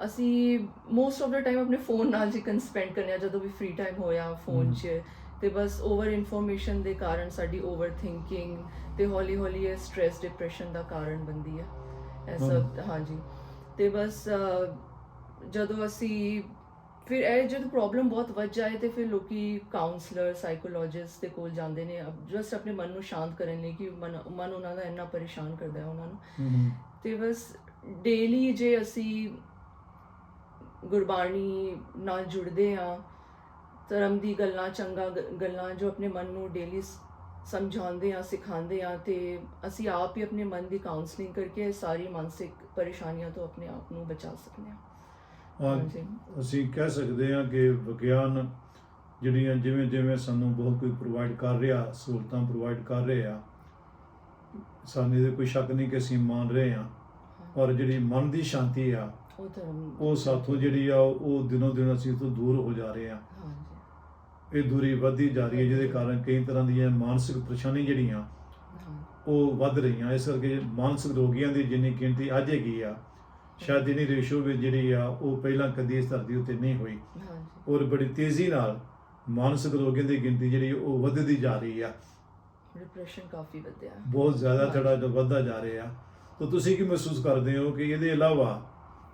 ਅਸੀਂ ਮੋਸਟ ਆਫ ਦਾ ਟਾਈਮ ਆਪਣੇ ਫੋਨ ਨਾਲ ਜਿਕਨ ਸਪੈਂਡ ਕਰਨੇ ਆ ਜਦੋਂ ਵੀ ਫ੍ਰੀ ਟਾਈਮ ਹੋਇਆ ਫੋਨ। 'ਚ ਤੇ ਬਸ ਓਵਰ ਇਨਫੋਰਮੇਸ਼ਨ ਦੇ ਕਾਰਨ ਸਾਡੀ ਓਵਰ ਥਿੰਕਿੰਗ ਤੇ ਹੌਲੀ ਹੌਲੀ ਇਹ ਸਟ्रेस ਡਿਪਰੈਸ਼ਨ ਦਾ ਕਾਰਨ ਬੰਦੀ ਹੈ ਸਭ ਹਾਂਜੀ। ਤੇ ਬਸ ਜਦੋਂ ਅਸੀਂ ਫਿਰ ਇਹ ਜਦ ਪ੍ਰੋਬਲਮ ਬਹੁਤ ਵੱਧ ਜਾਏ ਤੇ ਫਿਰ ਲੋਕੀ ਕਾਉਂਸਲਰ ਸਾਈਕੋਲੋਜਿਸਟ ਦੇ ਕੋਲ ਜਾਂਦੇ ਨੇ ਜਸਟ ਆਪਣੇ ਮਨ ਨੂੰ ਸ਼ਾਂਤ ਕਰਨ ਲਈ ਕਿ ਮਨ ਮਨ ਉਹਨਾਂ ਦਾ ਇੰਨਾ ਪਰੇਸ਼ਾਨ ਕਰਦਾ ਹੈ ਉਹਨਾਂ ਨੂੰ। ਤੇ ਬਸ ਡੇਲੀ ਜੇ ਅਸੀਂ ਗੁਰਬਾਣੀ ਨਾਲ ਜੁੜਦੇ ਆ ਧਰਮ ਦੀ ਗੱਲਾਂ ਚੰਗਾ ਗੱਲਾਂ ਜੋ ਆਪਣੇ ਮਨ ਨੂੰ ਡੇਲੀ ਸਮਝਾਉਂਦੇ ਆ ਸਿਖਾਉਂਦੇ ਆ ਤੇ ਅਸੀਂ ਆਪ ਹੀ ਆਪਣੇ ਮਨ ਦੀ ਕਾਉਂਸਲਿੰਗ ਕਰਕੇ ਸਾਰੀ ਮਾਨਸਿਕ ਪਰੇਸ਼ਾਨੀਆਂ ਤੋਂ ਆਪਣੇ ਆਪ ਨੂੰ ਬਚਾ ਸਕਦੇ ਆ ਅਸੀਂ ਕਹਿ ਸਕਦੇ ਹਾਂ ਕਿ ਵਿਗਿਆਨ ਜਿਹੜੀਆਂ ਜਿਵੇਂ ਜਿਵੇਂ ਸਾਨੂੰ ਬਹੁਤ ਕੁਝ ਪ੍ਰੋਵਾਈਡ ਕਰ ਰਿਹਾ ਸਹੂਲਤਾਂ ਪ੍ਰੋਵਾਈਡ ਕਰ ਰਹੇ ਆ ਸਾਨੂੰ ਇਹਦੇ ਕੋਈ ਸ਼ੱਕ ਨਹੀਂ ਕਿ ਅਸੀਂ ਮੰਨ ਰਹੇ ਆ ਪਰ ਜਿਹੜੀ ਮਨ ਦੀ ਸ਼ਾਂਤੀ ਆ ਉਹ ਸਾਥੋਂ ਜਿਹੜੀ ਆ ਉਹ ਦਿਨੋਂ ਦਿਨ ਅਸੀਂ ਤੋਂ ਦੂਰ ਹੋ ਜਾ ਰਹੇ ਆ। ਇਹ ਦੂਰੀ ਵੱਧਦੀ ਜਾ ਰਹੀ ਹੈ ਜਿਹਦੇ ਕਾਰਨ ਕਈ ਤਰ੍ਹਾਂ ਦੀਆਂ ਮਾਨਸਿਕ ਪਰੇਸ਼ਾਨੀ ਜਿਹੜੀਆਂ ਹਾਂ। ਉਹ ਵੱਧ ਰਹੀਆਂ। ਇਸ ਕਰਕੇ ਮਾਨਸਿਕ ਰੋਗੀਆਂ ਦੀ ਜਿੰਨੀ ਗਿਣਤੀ ਅੱਜ ਹੈਗੀ ਆ ਸ਼ਾਇਦ ਇਹਨੀ ਰੇਸ਼ੋ ਵੀ ਜਿਹੜੀ ਆ ਉਹ ਪਹਿਲਾਂ ਕਦੀ ਇਸ ਧਰਤੀ ਉੱਤੇ ਨਹੀਂ ਹੋਈ। ਔਰ ਬੜੀ ਤੇਜ਼ੀ ਨਾਲ ਮਾਨਸਿਕ ਰੋਗੀਆਂ ਦੀ ਗਿਣਤੀ ਜਿਹੜੀ ਉਹ ਵੱਧਦੀ ਜਾ ਰਹੀ ਆ। ਡਿਪਰੈਸ਼ਨ ਕਾਫੀ ਵਧਿਆ। ਬਹੁਤ ਜ਼ਿਆਦਾ ਥੋੜਾ ਵੱਧਦਾ ਜਾ ਰਿਹਾ। ਤਾਂ ਤੁਸੀਂ ਕੀ ਮਹਿਸੂਸ ਕਰਦੇ ਹੋ ਕਿ ਇਹਦੇ ਇਲਾਵਾ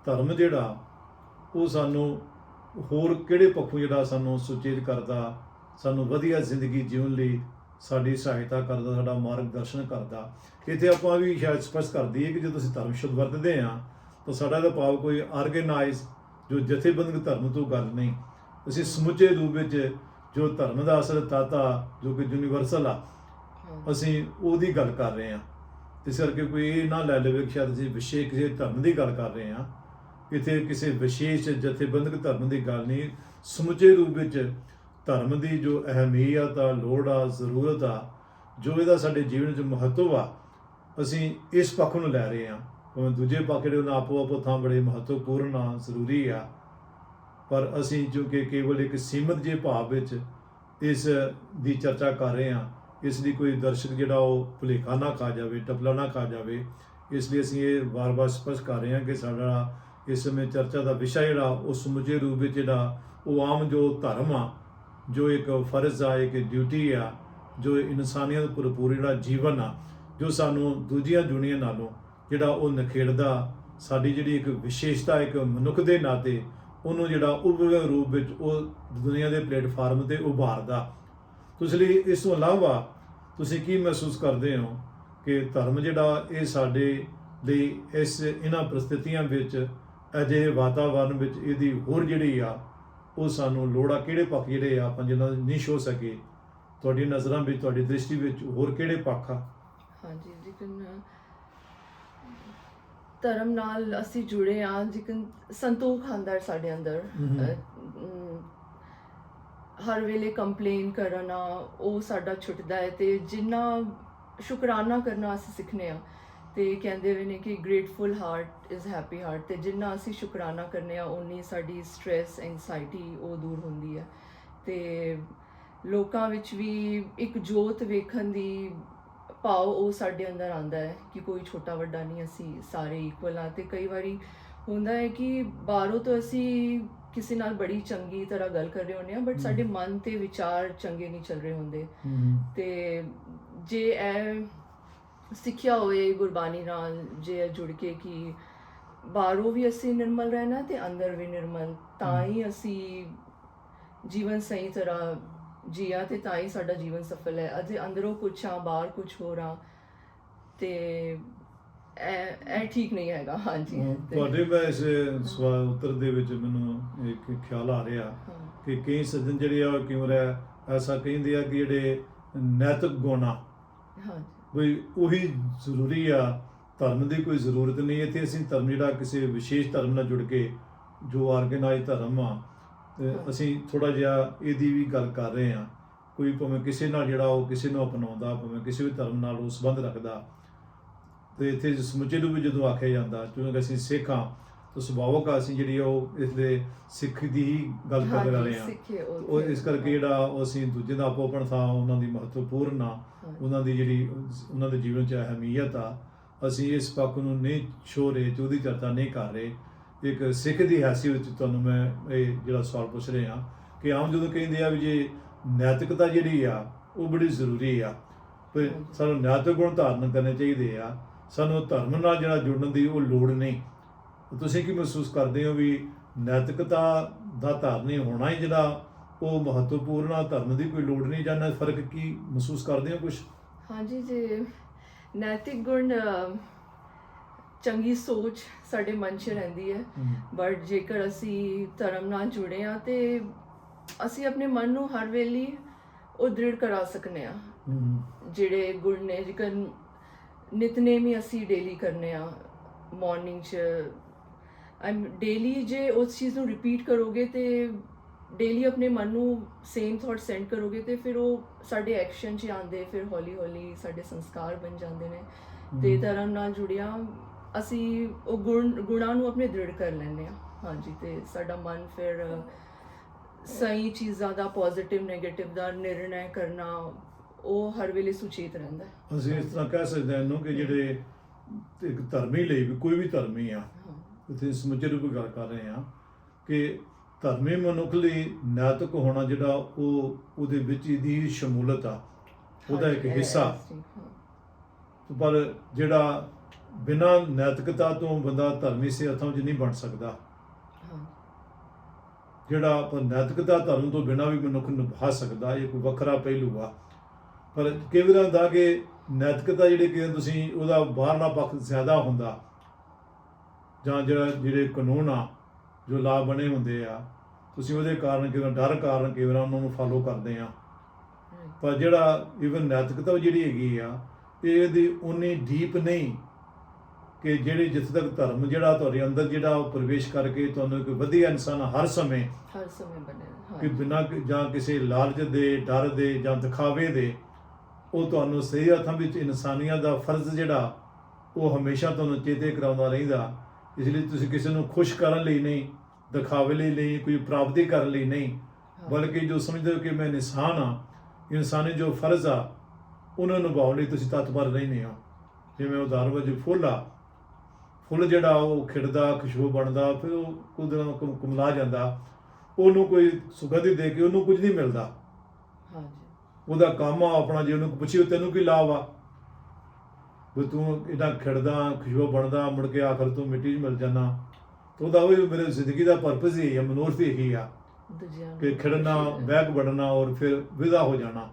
ਧਰਮ ਜਿਹੜਾ ਉਹ ਸਾਨੂੰ ਹੋਰ ਕਿਹੜੇ ਪੱਖੋਂ ਜਿਹੜਾ ਸਾਨੂੰ ਸੁਚੇਤ ਕਰਦਾ ਸਾਨੂੰ ਵਧੀਆ ਜ਼ਿੰਦਗੀ ਜਿਉਣ ਲਈ ਸਾਡੀ ਸਹਾਇਤਾ ਕਰਦਾ ਸਾਡਾ ਮਾਰਗਦਰਸ਼ਨ ਕਰਦਾ? ਇੱਥੇ ਆਪਾਂ ਵੀ ਸ਼ਾਇਦ ਸਪਸ਼ਟ ਕਰ ਦਈਏ ਕਿ ਜਦੋਂ ਅਸੀਂ ਧਰਮ ਸ਼ਬਦ ਵਰਤਦੇ ਹਾਂ ਤਾਂ ਸਾਡਾ ਦਾ ਭਾਵ ਕੋਈ ਆਰਗੇਨਾਈਜ਼ ਜੋ ਜਥੇਬੰਦਕ ਧਰਮ ਤੋਂ ਗੱਲ ਨਹੀਂ। ਅਸੀਂ ਸਮੁੱਚੇ ਰੂਪ ਵਿੱਚ ਜੋ ਧਰਮ ਦਾ ਅਸਲ ਤਾਤਾ ਜੋ ਕਿ ਯੂਨੀਵਰਸਲ ਆ ਅਸੀਂ ਉਹਦੀ ਗੱਲ ਕਰ ਰਹੇ ਹਾਂ। ਇਸ ਕਰਕੇ ਕੋਈ ਇਹ ਨਾ ਲੈ ਲਵੇ ਕਿ ਸ਼ਾਇਦ ਅਸੀਂ ਵਿਸ਼ੇਸ਼ ਕਿਸੇ ਧਰਮ ਦੀ ਗੱਲ ਕਰ ਰਹੇ ਹਾਂ। ਇੱਥੇ ਕਿਸੇ ਵਿਸ਼ੇਸ਼ ਜਥੇਬੰਦਕ ਧਰਮ ਦੀ ਗੱਲ ਨਹੀਂ। ਸਮੁੱਚੇ ਰੂਪ ਵਿੱਚ ਧਰਮ ਦੀ ਜੋ ਅਹਿਮੀਅਤ ਆ ਲੋੜ ਆ ਜ਼ਰੂਰਤ ਆ ਜੋ ਇਹਦਾ ਸਾਡੇ ਜੀਵਨ 'ਚ ਮਹੱਤਵ ਆ ਅਸੀਂ ਇਸ ਪੱਖ ਨੂੰ ਲੈ ਰਹੇ ਹਾਂ। ਭਾਵੇਂ ਦੂਜੇ ਪੱਖ ਜਿਹੜੇ ਉਹਨਾਂ ਆਪੋ ਆਪੋ ਥਾਂ ਬੜੇ ਮਹੱਤਵਪੂਰਨ ਆ, ਜ਼ਰੂਰੀ ਆ। ਪਰ ਅਸੀਂ ਜੋ ਕਿ ਕੇਵਲ ਇੱਕ ਸੀਮਤ ਜਿਹੇ ਭਾਵ ਵਿੱਚ ਇਸ ਦੀ ਚਰਚਾ ਕਰ ਰਹੇ ਹਾਂ, ਇਸ ਲਈ ਕੋਈ ਦਰਸ਼ਕ ਜਿਹੜਾ ਉਹ ਭੁਲੇਖਾ ਨਾ ਖਾ ਜਾਵੇ, ਟਪਲਾ ਨਾ ਖਾ ਜਾਵੇ, ਇਸ ਲਈ ਅਸੀਂ ਇਹ ਵਾਰ-ਵਾਰ ਸਪਸ਼ਟ ਕਰ ਰਹੇ ਹਾਂ ਕਿ ਸਾਡਾ ਇਸ ਸਮੇਂ ਚਰਚਾ ਦਾ ਵਿਸ਼ਾ ਜਿਹੜਾ ਉਹ ਸਮੁੱਚੇ ਰੂਪ ਵਿੱਚ ਜਿਹੜਾ ਉਹ ਆਮ ਜੋ ਧਰਮ ਆ, ਜੋ ਇੱਕ ਫਰਜ਼ ਆ, ਇੱਕ ਡਿਊਟੀ ਆ, ਜੋ ਇਨਸਾਨੀਅਤ ਭਰਪੂਰ ਜਿਹੜਾ ਜੀਵਨ ਆ, ਜੋ ਸਾਨੂੰ ਦੂਜੀਆਂ ਦੁਨੀਆਂ ਨਾਲੋਂ ਜਿਹੜਾ ਉਹ ਨਖੇੜਦਾ, ਸਾਡੀ ਜਿਹੜੀ ਇੱਕ ਵਿਸ਼ੇਸ਼ਤਾ, ਇੱਕ ਮਨੁੱਖ ਦੇ ਨਾਤੇ, ਉਹਨੂੰ ਜਿਹੜਾ ਉਭਰੇ ਰੂਪ ਵਿੱਚ ਉਹ ਦੁਨੀਆ ਦੇ ਪਲੇਟਫਾਰਮ ਤੇ ਉਭਾਰਦਾ। ਤੁਸੀਂ ਲਈ ਇਸ ਤੋਂ ਇਲਾਵਾ ਤੁਸੀਂ ਕੀ ਮਹਿਸੂਸ ਕਰਦੇ ਹੋ ਕਿ ਧਰਮ ਜਿਹੜਾ, ਇਹ ਸਾਡੇ ਲਈ ਇਸ ਇਹਨਾਂ ਪ੍ਰਸਥਿਤੀਆਂ ਵਿੱਚ, ਅਜਿਹੇ ਵਾਤਾਵਰਣ ਵਿੱਚ ਇਹਦੀ ਹੋਰ ਜਿਹੜੀ ਆ, ਉਹ ਸਾਨੂੰ ਲੋੜਾ ਕਿਹੜੇ ਪੱਖ ਜਿਹੜੇ ਆ ਆਪਾਂ ਜਿਹਨਾਂ ਨਹੀਂ ਛੋ ਸਕੇ? ਤੁਹਾਡੀ ਨਜ਼ਰਾਂ ਵਿੱਚ, ਤੁਹਾਡੀ ਦ੍ਰਿਸ਼ਟੀ ਵਿੱਚ ਹੋਰ ਕਿਹੜੇ ਪੱਖ ਆ? ਹਾਂਜੀ ਜਿਕਨ ਧਰਮ ਨਾਲ ਅਸੀਂ ਜੁੜੇ ਆ ਜਿਕਨ ਸੰਤੋਖ ਆਂਦਾ ਹੈ ਸਾਡੇ ਅੰਦਰ। ਹਰ ਵੇਲੇ ਕੰਪਲੇਨ ਕਰਨਾ ਉਹ ਸਾਡਾ ਛੁੱਟਦਾ ਹੈ ਤੇ ਜਿੰਨਾ ਸ਼ੁਕਰਾਨਾ ਕਰਨਾ ਅਸੀਂ ਸਿੱਖਨੇ ਆ ਤੇ ਕਹਿੰਦੇ ਵੀ ਨੇ ਕਿ grateful heart is happy heart ਤੇ ਜਿੰਨਾ ਅਸੀਂ ਸ਼ੁਕਰਾਨਾ ਕਰਨੇ ਆ ਉਨੀ ਸਾਡੀ ਸਟ्रेस ਐਂਜ਼ਾਈਟੀ ਉਹ ਦੂਰ ਹੁੰਦੀ ਹੈ। ਤੇ ਲੋਕਾਂ ਵਿੱਚ ਵੀ ਇੱਕ ਜੋਤ ਵੇਖਣ ਦੀ ਭਾਵ ਉਹ ਸਾਡੇ ਅੰਦਰ ਆਂਦਾ ਹੈ ਕਿ ਕੋਈ ਛੋਟਾ ਵੱਡਾ ਨਹੀਂ ਅਸੀਂ ਸਾਰੇ ਇਕੁਅਲ ਆ ਤੇ ਕਈ ਵਾਰੀ ਹੁੰਦਾ ਹੈ ਕਿ ਬਾਹਰੋਂ ਤਾਂ ਅਸੀਂ ਕਿਸੇ ਨਾਲ ਬੜੀ ਚੰਗੀ ਤਰ੍ਹਾਂ ਗੱਲ ਕਰ ਰਹੇ ਹੁੰਦੇ ਆ ਬਟ। ਸਾਡੇ ਮਨ ਤੇ ਵਿਚਾਰ ਚੰਗੇ ਨਹੀਂ ਚੱਲ ਰਹੇ ਹੁੰਦੇ। ਤੇ ਜੇ ਇਹ ਸਿੱਖਿਆ ਹੋਏ ਗੁਰਬਾਣੀ ਨਾਲ ਜੇ ਜੁੜ ਕੇ ਕਿ ਬਾਹਰੋਂ ਵੀ ਅਸੀਂ ਨਿਰਮਲ ਰਹਿਣਾ ਤੇ ਅੰਦਰ ਵੀ ਨਿਰਮਲ ਤਾਂ ਹੀ ਅਸੀਂ ਜੀਵਨ ਸਹੀ ਤਰ੍ਹਾਂ ਜੀਆ ਤੇ ਤਾਂ ਹੀ ਸਾਡਾ ਜੀਵਨ ਸਫਲ ਹੈ। ਅਜੇ ਅੰਦਰੋਂ ਕੁਛ ਆ ਬਾਹਰ ਕੁਛ ਹੋ। ਰਾ ਤੇ ਇਹ ਇਹ ਠੀਕ ਨਹੀਂ ਹੈਗਾ। ਹਾਂਜੀ। ਤੇ- ਤੁਹਾਡੇ ਇਸ ਸਵਾਲ ਉੱਤਰ ਦੇ ਵਿੱਚ ਮੈਨੂੰ ਇੱਕ ਖਿਆਲ ਆ ਰਿਹਾ ਹਾਂ, ਕਿ ਕਈ ਸੱਜਣ ਜਿਹੜੇ ਆ ਉਹ ਕਿਉਂ ਰਿਹਾ? ਐਸਾ ਕਹਿੰਦੇ ਆ ਕਿ ਜਿਹੜੇ ਨੈਤਿਕ ਗੁਣ ਹਾਂਜੀ। ਕੋਈ ਉਹੀ ਜ਼ਰੂਰੀ ਆ। ਧਰਮ ਦੀ ਕੋਈ ਜ਼ਰੂਰਤ ਨਹੀਂ। ਇੱਥੇ ਅਸੀਂ ਧਰਮ ਜਿਹੜਾ ਕਿਸੇ ਵਿਸ਼ੇਸ਼ ਧਰਮ ਨਾਲ ਜੁੜ ਕੇ ਜੋ ਆਰਗੇਨਾਈਜ਼ ਧਰਮ ਆ ਤੇ ਹਾਂ। ਅਸੀਂ ਥੋੜਾ ਜਿਹਾ ਇਹਦੀ ਵੀ ਗੱਲ ਕਰ ਰਹੇ ਆ ਕੋਈ ਭਾਵੇਂ ਕਿਸੇ ਨਾਲ ਜਿਹੜਾ ਉਹ ਕਿਸੇ ਨੂੰ ਅਪਣਾਉਂਦਾ ਭਾਵੇਂ ਕਿਸੇ ਵੀ ਧਰਮ ਨਾਲ ਉਹ ਸੰਬੰਧ ਰੱਖਦਾ। ਤੇ ਇੱਥੇ ਸਮੁੱਚੇ ਨੂੰ ਵੀ ਜਦੋਂ ਆਖਿਆ ਜਾਂਦਾ ਕਿਉਂਕਿ ਅਸੀਂ ਸਿੱਖ ਹਾਂ ਤਾਂ ਸੁਭਾਵਕ ਆ ਅਸੀਂ ਜਿਹੜੀ ਉਹ ਇਸ ਦੇ ਸਿੱਖ ਦੀ ਹੀ ਗੱਲ ਵਾਲੇ ਆ ਸਿੱਖੇ ਉਹ ਇਸ ਕਰਕੇ ਜਿਹੜਾ ਉਹ ਅਸੀਂ ਦੂਜੇ ਦਾ ਆਪੋਪਣ ਥਾਂ ਉਹਨਾਂ ਦੀ ਮਹੱਤਵਪੂਰਨ ਆ ਹਾਂ। ਉਹਨਾਂ ਦੀ ਜਿਹੜੀ ਉਹਨਾਂ ਦੇ ਜੀਵਨ 'ਚ ਅਹਿਮੀਅਤ ਆ। ਅਸੀਂ ਇਸ ਪੱਖ ਨੂੰ ਨਹੀਂ ਛੋ ਰਹੇ ਤੇ ਉਹਦੀ ਚਰਚਾ ਨਹੀਂ ਕਰ ਰਹੇ। ਇੱਕ ਸਿੱਖ ਦੀ ਹੈਸੀਅਤ ਵਿੱਚ ਤੁਹਾਨੂੰ ਮੈਂ ਇਹ ਜਿਹੜਾ ਸਵਾਲ ਪੁੱਛ ਰਿਹਾ ਕਿ ਆਮ ਜਦੋਂ ਕਹਿੰਦੇ ਆ ਵੀ ਜੇ ਨੈਤਿਕਤਾ ਜਿਹੜੀ ਆ, ਉਹ ਬੜੀ ਜ਼ਰੂਰੀ ਆ। ਪਰ ਸਾਨੂੰ ਨੈਤਿਕ ਗੁਣ ਧਾਰਨ ਕਰਨੇ ਚਾਹੀਦੇ ਆ। ਸਾਨੂੰ ਧਰਮ ਨਾਲ ਜਿਹੜਾ ਜੁੜਨ ਦੀ ਉਹ ਲੋੜ ਨਹੀਂ। ਤੁਸੀਂ ਕੀ ਮਹਿਸੂਸ ਕਰਦੇ ਹੋ ਵੀ ਨੈਤਿਕਤਾ ਦਾ ਧਾਰਨੀ ਹੋਣਾ ਹੀ ਜਿਹੜਾ ਉਹ ਮਹੱਤਵਪੂਰਨ ਆ, ਧਰਮ ਦੀ ਕੋਈ ਲੋੜ ਨਹੀਂ ਜਾਂ ਫ਼ਰਕ ਕੀ ਮਹਿਸੂਸ ਕਰਦੇ ਹੋ ਕੁਝ ਹਾਂਜੀ ਜੀ। ਨੈਤਿਕ ਗੁਣ ਚੰਗੀ ਸੋਚ ਸਾਡੇ ਮਨ 'ਚ ਰਹਿੰਦੀ ਹੈ। ਬਟ ਜੇਕਰ ਅਸੀਂ ਧਰਮ ਨਾਲ ਜੁੜੇ ਆ ਤੇ ਅਸੀਂ ਆਪਣੇ ਮਨ ਨੂੰ ਹਰ ਵੇਲੇ ਉਹ ਦ੍ਰਿੜ ਕਰਾ ਸਕਨੇ ਆ ਜਿਹੜੇ ਗੁਣ ਨੇ ਜਿਕਨ ਨਿਤਨੇਮ ਹੀ ਅਸੀਂ ਡੇਲੀ ਕਰਨੇ ਆ ਮਾਰਨਿੰਗ 'ਚ ਆਮ ਡੇਲੀ ਜੇ ਉਸ ਚੀਜ਼ ਨੂੰ ਰਿਪੀਟ ਕਰੋਗੇ ਤੇ ਡੇਲੀ ਆਪਣੇ ਮਨ ਨੂੰ ਸੇਮ ਥਾਟ ਸੈਂਡ ਕਰੋਗੇ ਤੇ ਫਿਰ ਉਹ ਸਾਡੇ ਐਕਸ਼ਨ 'ਚ ਆਉਂਦੇ ਫਿਰ ਹੌਲੀ ਹੌਲੀ ਸਾਡੇ ਸੰਸਕਾਰ ਬਣ ਜਾਂਦੇ ਨੇ। ਤੇ ਧਰਮ ਨਾਲ ਜੁੜਿਆ ਅਸੀਂ ਉਹ ਗੁਣ ਗੁਣਾਂ ਨੂੰ ਆਪਣੇ ਦ੍ਰਿੜ ਕਰ ਲੈਂਦੇ ਆ ਹਾਂਜੀ ਤੇ ਸਾਡਾ ਮਨ ਫਿਰ ਸਹੀ ਚੀਜ਼ਾਂ ਦਾ ਪੋਜ਼ਿਟਿਵ 네ਗੇਟਿਵ ਦਾ ਨਿਰਣੈ ਕਰਨਾ ਉਹ ਹਰ ਵੇਲੇ ਸੁਚੇਤ ਰਹਿੰਦਾ। ਅਸੀਂ ਇਸ ਤਰ੍ਹਾਂ ਕਹਿ ਸਕਦੇ ਹਾਂ ਇਹਨੂੰ ਕਿ ਜਿਹੜੇ ਇੱਕ ਧਰਮੀ ਲਈ ਵੀ ਕੋਈ ਵੀ ਧਰਮੀ ਆ ਇੱਥੇ ਸਮੁੱਚੇ ਰੂਪ ਗੱਲ ਕਰ ਰਹੇ ਹਾਂ ਕਿ ਧਰਮੀ ਮਨੁੱਖ ਲਈ ਨੈਤਿਕ ਹੋਣਾ ਜਿਹੜਾ ਉਹ ਉਹਦੇ ਵਿੱਚ ਇਹਦੀ ਸ਼ਮੂਲਤ ਆ ਉਹਦਾ ਇੱਕ ਹਿੱਸਾ। ਪਰ ਜਿਹੜਾ ਬਿਨਾਂ ਨੈਤਿਕਤਾ ਤੋਂ ਬੰਦਾ ਧਰਮੀ ਸੇ ਅਥਾਂ ਵਿੱਚ ਨਹੀਂ ਬਣ ਸਕਦਾ। ਜਿਹੜਾ ਪਰ ਨੈਤਿਕਤਾ ਧਰਮ ਤੋਂ ਬਿਨਾਂ ਵੀ ਮਨੁੱਖ ਨਿਭਾ ਸਕਦਾ ਇਹ ਕੋਈ ਵੱਖਰਾ ਪਹਿਲੂ ਆ। ਪਰ ਕਈ ਵਾਰ ਹੁੰਦਾ ਕਿ ਨੈਤਿਕਤਾ ਜਿਹੜੀ ਕਿ ਤੁਸੀਂ ਉਹਦਾ ਬਾਹਰਲਾ ਪੱਖ ਜ਼ਿਆਦਾ ਹੁੰਦਾ ਜਾਂ ਜਿਹੜਾ ਜਿਹੜੇ ਕਾਨੂੰਨ ਆ ਜੋ ਲਾਭ ਬਣੇ ਹੁੰਦੇ ਆ ਤੁਸੀਂ ਉਹਦੇ ਕਾਰਨ ਕਿਵੇਂ ਡਰ ਕਾਰਨ ਕਈ ਵਾਰ ਉਹਨਾਂ ਨੂੰ ਫਾਲੋ ਕਰਦੇ ਆ. ਪਰ ਜਿਹੜਾ ਇਵਨ ਨੈਤਿਕਤਾ ਜਿਹੜੀ ਹੈਗੀ ਆ ਇਹ ਇਹਦੀ ਉਨੀ ਡੀਪ ਨਹੀਂ ਕਿ ਜਿਹੜੀ ਜਿੱਥੇ ਤੱਕ ਧਰਮ ਜਿਹੜਾ ਤੁਹਾਡੇ ਅੰਦਰ ਜਿਹੜਾ ਉਹ ਪ੍ਰਵੇਸ਼ ਕਰਕੇ ਤੁਹਾਨੂੰ ਇੱਕ ਵਧੀਆ ਇਨਸਾਨ ਹਰ ਸਮੇਂ ਹਰ ਸਮੇਂ ਬਣੇ ਕਿ ਬਿਨਾਂ ਜਾਂ ਕਿਸੇ ਲਾਲਚ ਦੇ ਡਰ ਦੇ ਜਾਂ ਦਿਖਾਵੇ ਦੇ ਉਹ ਤੁਹਾਨੂੰ ਸਹੀ ਅਰਥਾਂ ਵਿੱਚ ਇਨਸਾਨੀਅਤ ਦਾ ਫਰਜ਼ ਜਿਹੜਾ ਉਹ ਹਮੇਸ਼ਾ ਤੁਹਾਨੂੰ ਚੇਤੇ ਕਰਾਉਂਦਾ ਰਹਿੰਦਾ। ਇਸ ਲਈ ਤੁਸੀਂ ਕਿਸੇ ਨੂੰ ਖੁਸ਼ ਕਰਨ ਲਈ ਨਹੀਂ ਦਿਖਾਵੇ ਲਈ ਨਹੀਂ ਕੋਈ ਪ੍ਰਾਪਤੀ ਕਰਨ ਲਈ ਨਹੀਂ। ਬਲਕਿ ਜੋ ਸਮਝਦੇ ਹੋ ਕਿ ਮੈਂ ਇਨਸਾਨ ਆ ਇਨਸਾਨੀ ਜੋ ਫਰਜ਼ ਆ ਉਹਨਾਂ ਨੂੰ ਨਿਭਾਉਣ ਲਈ ਤੁਸੀਂ ਤਤਪਰ ਰਹਿੰਦੇ ਹੋ। ਜਿਵੇਂ ਉਦਾਹਰਨ ਵਜੋਂ ਫੁੱਲ ਆ ਫੁੱਲ ਜਿਹੜਾ ਉਹ ਖਿੜਦਾ ਖੁਸ਼ਬੂ ਬਣਦਾ ਫਿਰ ਉਹ ਕੁਦਰਤ ਨੂੰ ਕੁਮਲਾ ਜਾਂਦਾ। ਉਹਨੂੰ ਕੋਈ ਸੁਗੰਧੀ ਦੇ ਕੇ ਉਹਨੂੰ ਕੁਝ ਨਹੀਂ ਮਿਲਦਾ। ਹਾਂਜੀ। ਉਹਦਾ ਕੰਮ ਆ ਆਪਣਾ ਜੇ ਉਹਨੂੰ ਪੁੱਛੀ ਤੈਨੂੰ ਕੀ ਲਾਭ ਆ? ਵੀ ਤੂੰ ਇਦਾਂ ਖਿੜਦਾ ਖੁਸ਼ਬੂ ਬਣਦਾ ਮੁੜ ਕੇ ਆਖਰ ਤੂੰ ਮਿੱਟੀ 'ਚ ਮਿਲ ਜਾਣਾ ਤਾਂ ਉਹਦਾ ਉਹ ਮੇਰੇ ਜ਼ਿੰਦਗੀ ਦਾ ਪਰਪਸ ਹੀ ਹੈ ਮਨੋਰਥ ਹੀ ਆ। ਕਿ ਖਿੜਨਾ। ਬੈਗ ਬਣਨਾ ਔਰ ਫਿਰ ਵਿਦਾ ਹੋ ਜਾਣਾ।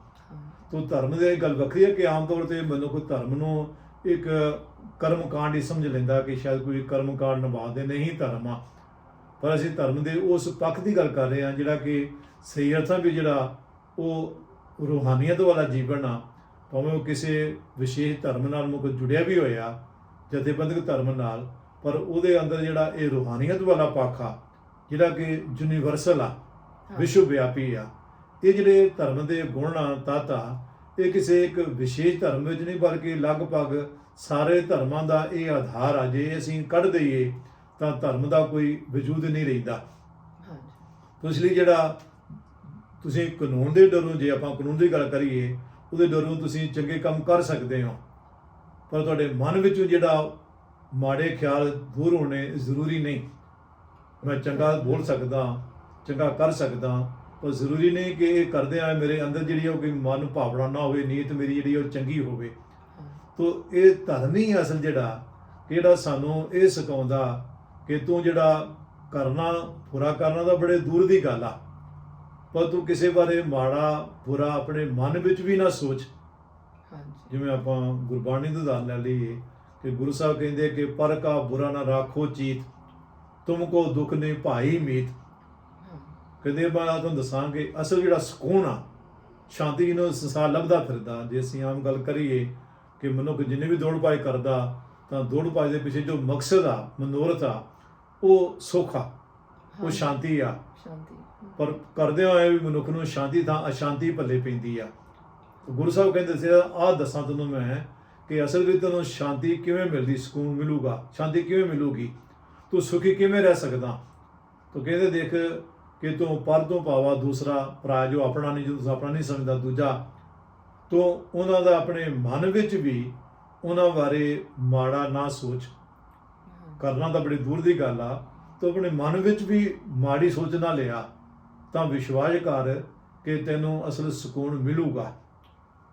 ਤੋ ਧਰਮ ਦੀ ਇਹ ਗੱਲ ਵੱਖਰੀ ਹੈ ਕਿ ਆਮ ਤੌਰ ਤੇ ਮਨੁੱਖ ਧਰਮ ਨੂੰ ਇੱਕ ਕਰਮ ਕਾਂਡ ਹੀ ਸਮਝ ਲੈਂਦਾ ਕਿ ਸ਼ਾਇਦ ਕੋਈ ਕਰਮ ਕਾਂਡ ਨਿਭਾਉਂਦੇ ਨਹੀਂ ਧਰਮ ਆ। ਪਰ ਅਸੀਂ ਧਰਮ ਦੇ ਉਸ ਪੱਖ ਦੀ ਗੱਲ ਕਰ ਰਹੇ ਹਾਂ ਜਿਹੜਾ ਕਿ ਸਹੀ ਅਰਥਾਂ ਵਿੱਚ ਜਿਹੜਾ ਉਹ ਰੂਹਾਨੀਅਤ ਵਾਲਾ ਜੀਵਨ ਆ। ਭਾਵੇਂ ਉਹ ਕਿਸੇ ਵਿਸ਼ੇਸ਼ ਧਰਮ ਨਾਲ ਮੁਕ ਜੁੜਿਆ ਵੀ ਹੋਇਆ ਜਥੇਬੰਦਕ ਧਰਮ ਨਾਲ ਪਰ ਉਹਦੇ ਅੰਦਰ ਜਿਹੜਾ ਇਹ ਰੂਹਾਨੀਅਤ ਵਾਲਾ ਪੱਖ ਆ ਜਿਹੜਾ ਕਿ ਯੂਨੀਵਰਸਲ ਆ। ਵਿਸ਼ਵ ਵਿਆਪੀ ਆ। ਇਹ ਜਿਹੜੇ ਧਰਮ ਦੇ ਗੁਣ ਆ ਤੱਤ ਆ ਇਹ ਕਿਸੇ ਇੱਕ ਵਿਸ਼ੇਸ਼ ਧਰਮ ਵਿੱਚ ਨਹੀਂ ਬਲਕਿ ਲਗਭਗ ਸਾਰੇ ਧਰਮਾਂ ਦਾ ਇਹ ਆਧਾਰ ਆ ਜੇ ਅਸੀਂ ਕੱਢ ਦਈਏ ਤਾਂ ਧਰਮ ਦਾ ਕੋਈ ਵਜੂਦ ਨਹੀਂ ਰਹਿੰਦਾ। ਹਾਂਜੀ। ਇਸ ਲਈ ਜਿਹੜਾ ਤੁਸੀਂ ਕਾਨੂੰਨ ਦੇ ਡਰੋਂ ਜੇ ਆਪਾਂ ਕਾਨੂੰਨ ਦੀ ਗੱਲ ਕਰੀਏ ਉਹਦੇ ਡਰੋਂ ਤੁਸੀਂ ਚੰਗੇ ਕੰਮ ਕਰ ਸਕਦੇ ਹੋ। ਪਰ ਤੁਹਾਡੇ ਮਨ ਵਿੱਚੋਂ ਜਿਹੜਾ ਮਾੜੇ ਖਿਆਲ ਦੂਰ ਹੋਣੇ ਜ਼ਰੂਰੀ ਨਹੀਂ। ਮੈਂ ਚੰਗਾ ਬੋਲ ਸਕਦਾ ਚੰਗਾ ਕਰ ਸਕਦਾ ਪਰ ਜ਼ਰੂਰੀ ਨਹੀਂ ਕਿ ਇਹ ਕਰਦੇ ਆ ਮੇਰੇ ਅੰਦਰ ਜਿਹੜੀ ਉਹ ਕੋਈ ਮਨ ਭਾਵਨਾ ਨਾ ਹੋਵੇ ਨੀਅਤ ਮੇਰੀ ਜਿਹੜੀ ਉਹ ਚੰਗੀ ਹੋਵੇ। ਤੋ ਇਹ ਧਰਮ ਹੀ ਅਸਲ ਜਿਹੜਾ ਜਿਹੜਾ ਸਾਨੂੰ ਇਹ ਸਿਖਾਉਂਦਾ ਕਿ ਤੂੰ ਜਿਹੜਾ ਕਰਨਾ ਬੁਰਾ ਕਰਨਾ ਤਾਂ ਬੜੇ ਦੂਰ ਦੀ ਗੱਲ ਆ। ਪਰ ਤੂੰ ਕਿਸੇ ਬਾਰੇ ਮਾੜਾ ਬੁਰਾ ਆਪਣੇ ਮਨ ਵਿੱਚ ਵੀ ਨਾ ਸੋਚ। ਹਾਂਜੀ। ਜਿਵੇਂ ਆਪਾਂ ਗੁਰਬਾਣੀ ਦੀ ਉਦਾਹਰਨ ਲੈ ਲਈਏ ਕਿ ਗੁਰੂ ਸਾਹਿਬ ਕਹਿੰਦੇ ਕਿ ਪਰ ਕਾ ਬੁਰਾ ਨਾ ਰਾਖੋ ਚੀਤ ਤੁਮ ਕੋ ਦੁੱਖ ਨਹੀਂ ਭਾਈ ਮੀਤ। ਕਹਿੰਦੇ ਮੈਂ ਤੁਹਾਨੂੰ ਦੱਸਾਂ ਕਿ ਅਸਲ ਜਿਹੜਾ ਸਕੂਨ ਆ ਸ਼ਾਂਤੀ ਨੂੰ ਸੰਸਾਰ ਲੱਭਦਾ ਫਿਰਦਾ ਜੇ ਅਸੀਂ ਆਮ ਗੱਲ ਕਰੀਏ ਕਿ ਮਨੁੱਖ ਜਿੰਨੇ ਵੀ ਦੌੜ ਪਾਈ ਕਰਦਾ ਤਾਂ ਦੌੜ ਪਾਈ ਦੇ ਪਿੱਛੇ ਜੋ ਮਕਸਦ ਆ ਮਨੋਰਥ ਆ ਉਹ ਸੁੱਖ ਆ ਉਹ ਸ਼ਾਂਤੀ ਆ। ਸ਼ਾਂਤੀ। ਪਰ ਕਰਦੇ ਹੋਏ ਵੀ ਮਨੁੱਖ ਨੂੰ ਸ਼ਾਂਤੀ ਤਾਂ ਅਸ਼ਾਂਤੀ ਭੱਲੇ ਪੈਂਦੀ ਆ। ਗੁਰੂ ਸਾਹਿਬ ਕਹਿੰਦੇ ਸੀ ਆਹ ਦੱਸਾਂ ਤੈਨੂੰ ਮੈਂ ਕਿ ਅਸਲ ਵਿੱਚ ਤੈਨੂੰ ਸ਼ਾਂਤੀ ਕਿਵੇਂ ਮਿਲਦੀ ਸਕੂਨ ਮਿਲੂਗਾ ਸ਼ਾਂਤੀ ਕਿਵੇਂ ਮਿਲੂਗੀ? ਤੂੰ ਸੁਖੀ ਕਿਵੇਂ ਰਹਿ ਸਕਦਾ? ਤੂੰ ਕਹਿੰਦੇ ਦੇਖ ਕਿ ਤੂੰ ਪਰ ਤੋਂ ਪਾਵਾ ਦੂਸਰਾ ਭਰਾ ਜੋ ਆਪਣਾ ਨਹੀਂ, ਜੋ ਤੂੰ ਆਪਣਾ ਨਹੀਂ ਸਮਝਦਾ, ਦੂਜਾ। ਤੂੰ ਉਹਨਾਂ ਦਾ ਆਪਣੇ ਮਨ ਵਿੱਚ ਵੀ ਉਹਨਾਂ ਬਾਰੇ ਮਾੜਾ ਨਾ ਸੋਚ। ਕਰਨਾ ਤਾਂ ਬੜੀ ਦੂਰ ਦੀ ਗੱਲ ਆ। ਤੂੰ ਆਪਣੇ ਮਨ ਵਿੱਚ ਵੀ ਮਾੜੀ ਸੋਚ ਨਾ ਲਿਆ, ਤਾਂ ਵਿਸ਼ਵਾਸ ਕਰ ਕਿ ਤੈਨੂੰ ਅਸਲ ਸਕੂਨ ਮਿਲੂਗਾ।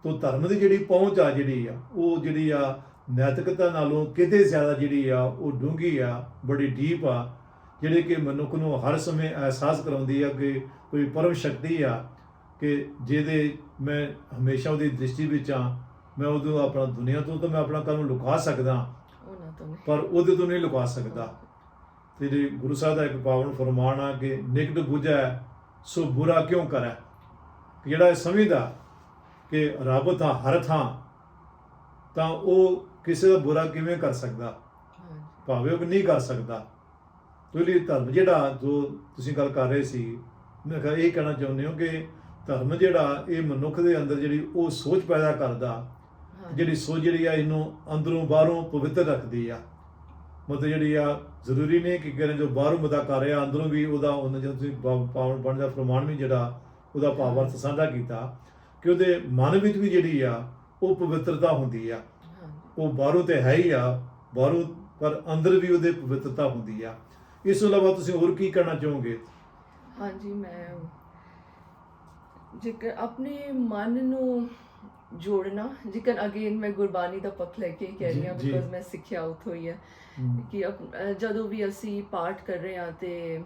ਤੋ ਧਰਮ ਦੀ ਜਿਹੜੀ ਪਹੁੰਚ ਆ ਜਿਹੜੀ ਆ, ਉਹ ਜਿਹੜੀ ਆ ਨੈਤਿਕਤਾ ਨਾਲੋਂ ਕਿਤੇ ਜ਼ਿਆਦਾ ਜਿਹੜੀ ਆ, ਉਹ ਡੂੰਘੀ ਆ, ਬੜੀ ਡੀਪ ਆ। ਜਿਹੜੇ ਕਿ ਮਨੁੱਖ ਨੂੰ ਹਰ ਸਮੇਂ ਅਹਿਸਾਸ ਕਰਾਉਂਦੀ ਆ ਕਿ ਕੋਈ ਪਰਮ ਸ਼ਕਤੀ ਆ ਕਿ ਜਿਹਦੇ ਮੈਂ ਹਮੇਸ਼ਾ ਉਹਦੀ ਦ੍ਰਿਸ਼ਟੀ ਵਿੱਚ ਆ ਮੈਂ ਉਦੋਂ ਆਪਣਾ ਦੁਨੀਆ ਤੋਂ ਤਾਂ ਮੈਂ ਆਪਣਾ ਕੰਮ ਲੁਕਾ ਸਕਦਾ। ਪਰ ਉਹਦੇ ਤੋਂ ਨਹੀਂ ਲੁਕਾ ਸਕਦਾ। ਤੇ ਜੇ ਗੁਰੂ ਸਾਹਿਬ ਦਾ ਇੱਕ ਪਾਵਨ ਫਰਮਾਨ ਆ ਕਿ ਨਿਕਟ ਬੁਝੈ ਸੋ ਬੁਰਾ ਕਿਉਂ ਕਰੈ? ਕਿ ਜਿਹੜਾ ਇਹ ਸਮਝਦਾ ਕਿ ਰੱਬ ਤਾਂ ਹਰ ਥਾਂ ਤਾਂ ਉਹ ਕਿਸੇ ਦਾ ਬੁਰਾ ਕਿਵੇਂ ਕਰ ਸਕਦਾ? ਭਾਵੇਂ ਉਹ ਨਹੀਂ ਕਰ ਸਕਦਾ। ਤੋਂ ਲਈ ਧਰਮ ਜਿਹੜਾ ਜੋ ਤੁਸੀਂ ਗੱਲ ਕਰ ਰਹੇ ਸੀ ਮੈਂ ਕਿਹਾ ਇਹ ਕਹਿਣਾ ਚਾਹੁੰਦੇ ਹੋ ਕਿ ਧਰਮ ਜਿਹੜਾ ਇਹ ਮਨੁੱਖ ਦੇ ਅੰਦਰ ਜਿਹੜੀ ਉਹ ਸੋਚ ਪੈਦਾ ਕਰਦਾ ਜਿਹੜੀ ਸੋਚ ਜਿਹੜੀ ਆ ਇਹਨੂੰ ਅੰਦਰੋਂ ਬਾਹਰੋਂ ਪਵਿੱਤਰ ਰੱਖਦੀ ਆ। ਮਤਲਬ ਜਿਹੜੀ ਆ ਜ਼ਰੂਰੀ ਨਹੀਂ ਕਿ ਕਿਰਨ ਜੋ ਬਾਹਰੋਂ ਮਦਾ ਕਰ ਰਿਹਾ ਅੰਦਰੋਂ ਵੀ ਉਹਦਾ ਉਹਨਾਂ ਜਦੋਂ ਤੁਸੀਂ ਪਾਵਨ ਬਣ ਦਾ ਫਰਮਾਨ ਵੀ ਜਿਹੜਾ ਉਹਦਾ ਭਾਵਾਰਥ ਸਾਂਝਾ ਕੀਤਾ ਕਿ ਉਹਦੇ ਮਨ ਵਿੱਚ ਵੀ ਜਿਹੜੀ ਆ ਉਹ ਪਵਿੱਤਰਤਾ ਹੁੰਦੀ ਆ। ਉਹ ਬਾਹਰੋਂ ਤੇ ਹੈ ਹੀ ਆ ਬਾਹਰੋਂ ਪਰ ਅੰਦਰ ਵੀ ਉਹਦੇ ਪਵਿੱਤਰਤਾ ਹੁੰਦੀ ਆ। ਇਸ ਤੋਂ ਇਲਾਵਾ ਤੁਸੀਂ ਹੋਰ ਕੀ ਕਰਨਾ ਚਾਹੋਗੇ? ਹਾਂਜੀ ਮੈਂ ਜੇਕਰ ਆਪਣੇ ਮਨ ਨੂੰ ਜੋੜਨਾ ਜੇਕਰ ਅਗੇਨ ਮੈਂ ਗੁਰਬਾਣੀ ਦਾ ਪੱਖ ਲੈ ਕੇ ਹੀ ਕਹਿ ਰਹੀ ਹਾਂ। ਬਿਕੋਜ਼ ਮੈਂ ਸਿੱਖਿਆ ਉੱਥੋਂ ਹੀ ਹੈ ਕਿ ਜਦੋਂ ਵੀ ਅਸੀਂ ਪਾਠ ਕਰ ਰਹੇ ਹਾਂ ਤੇ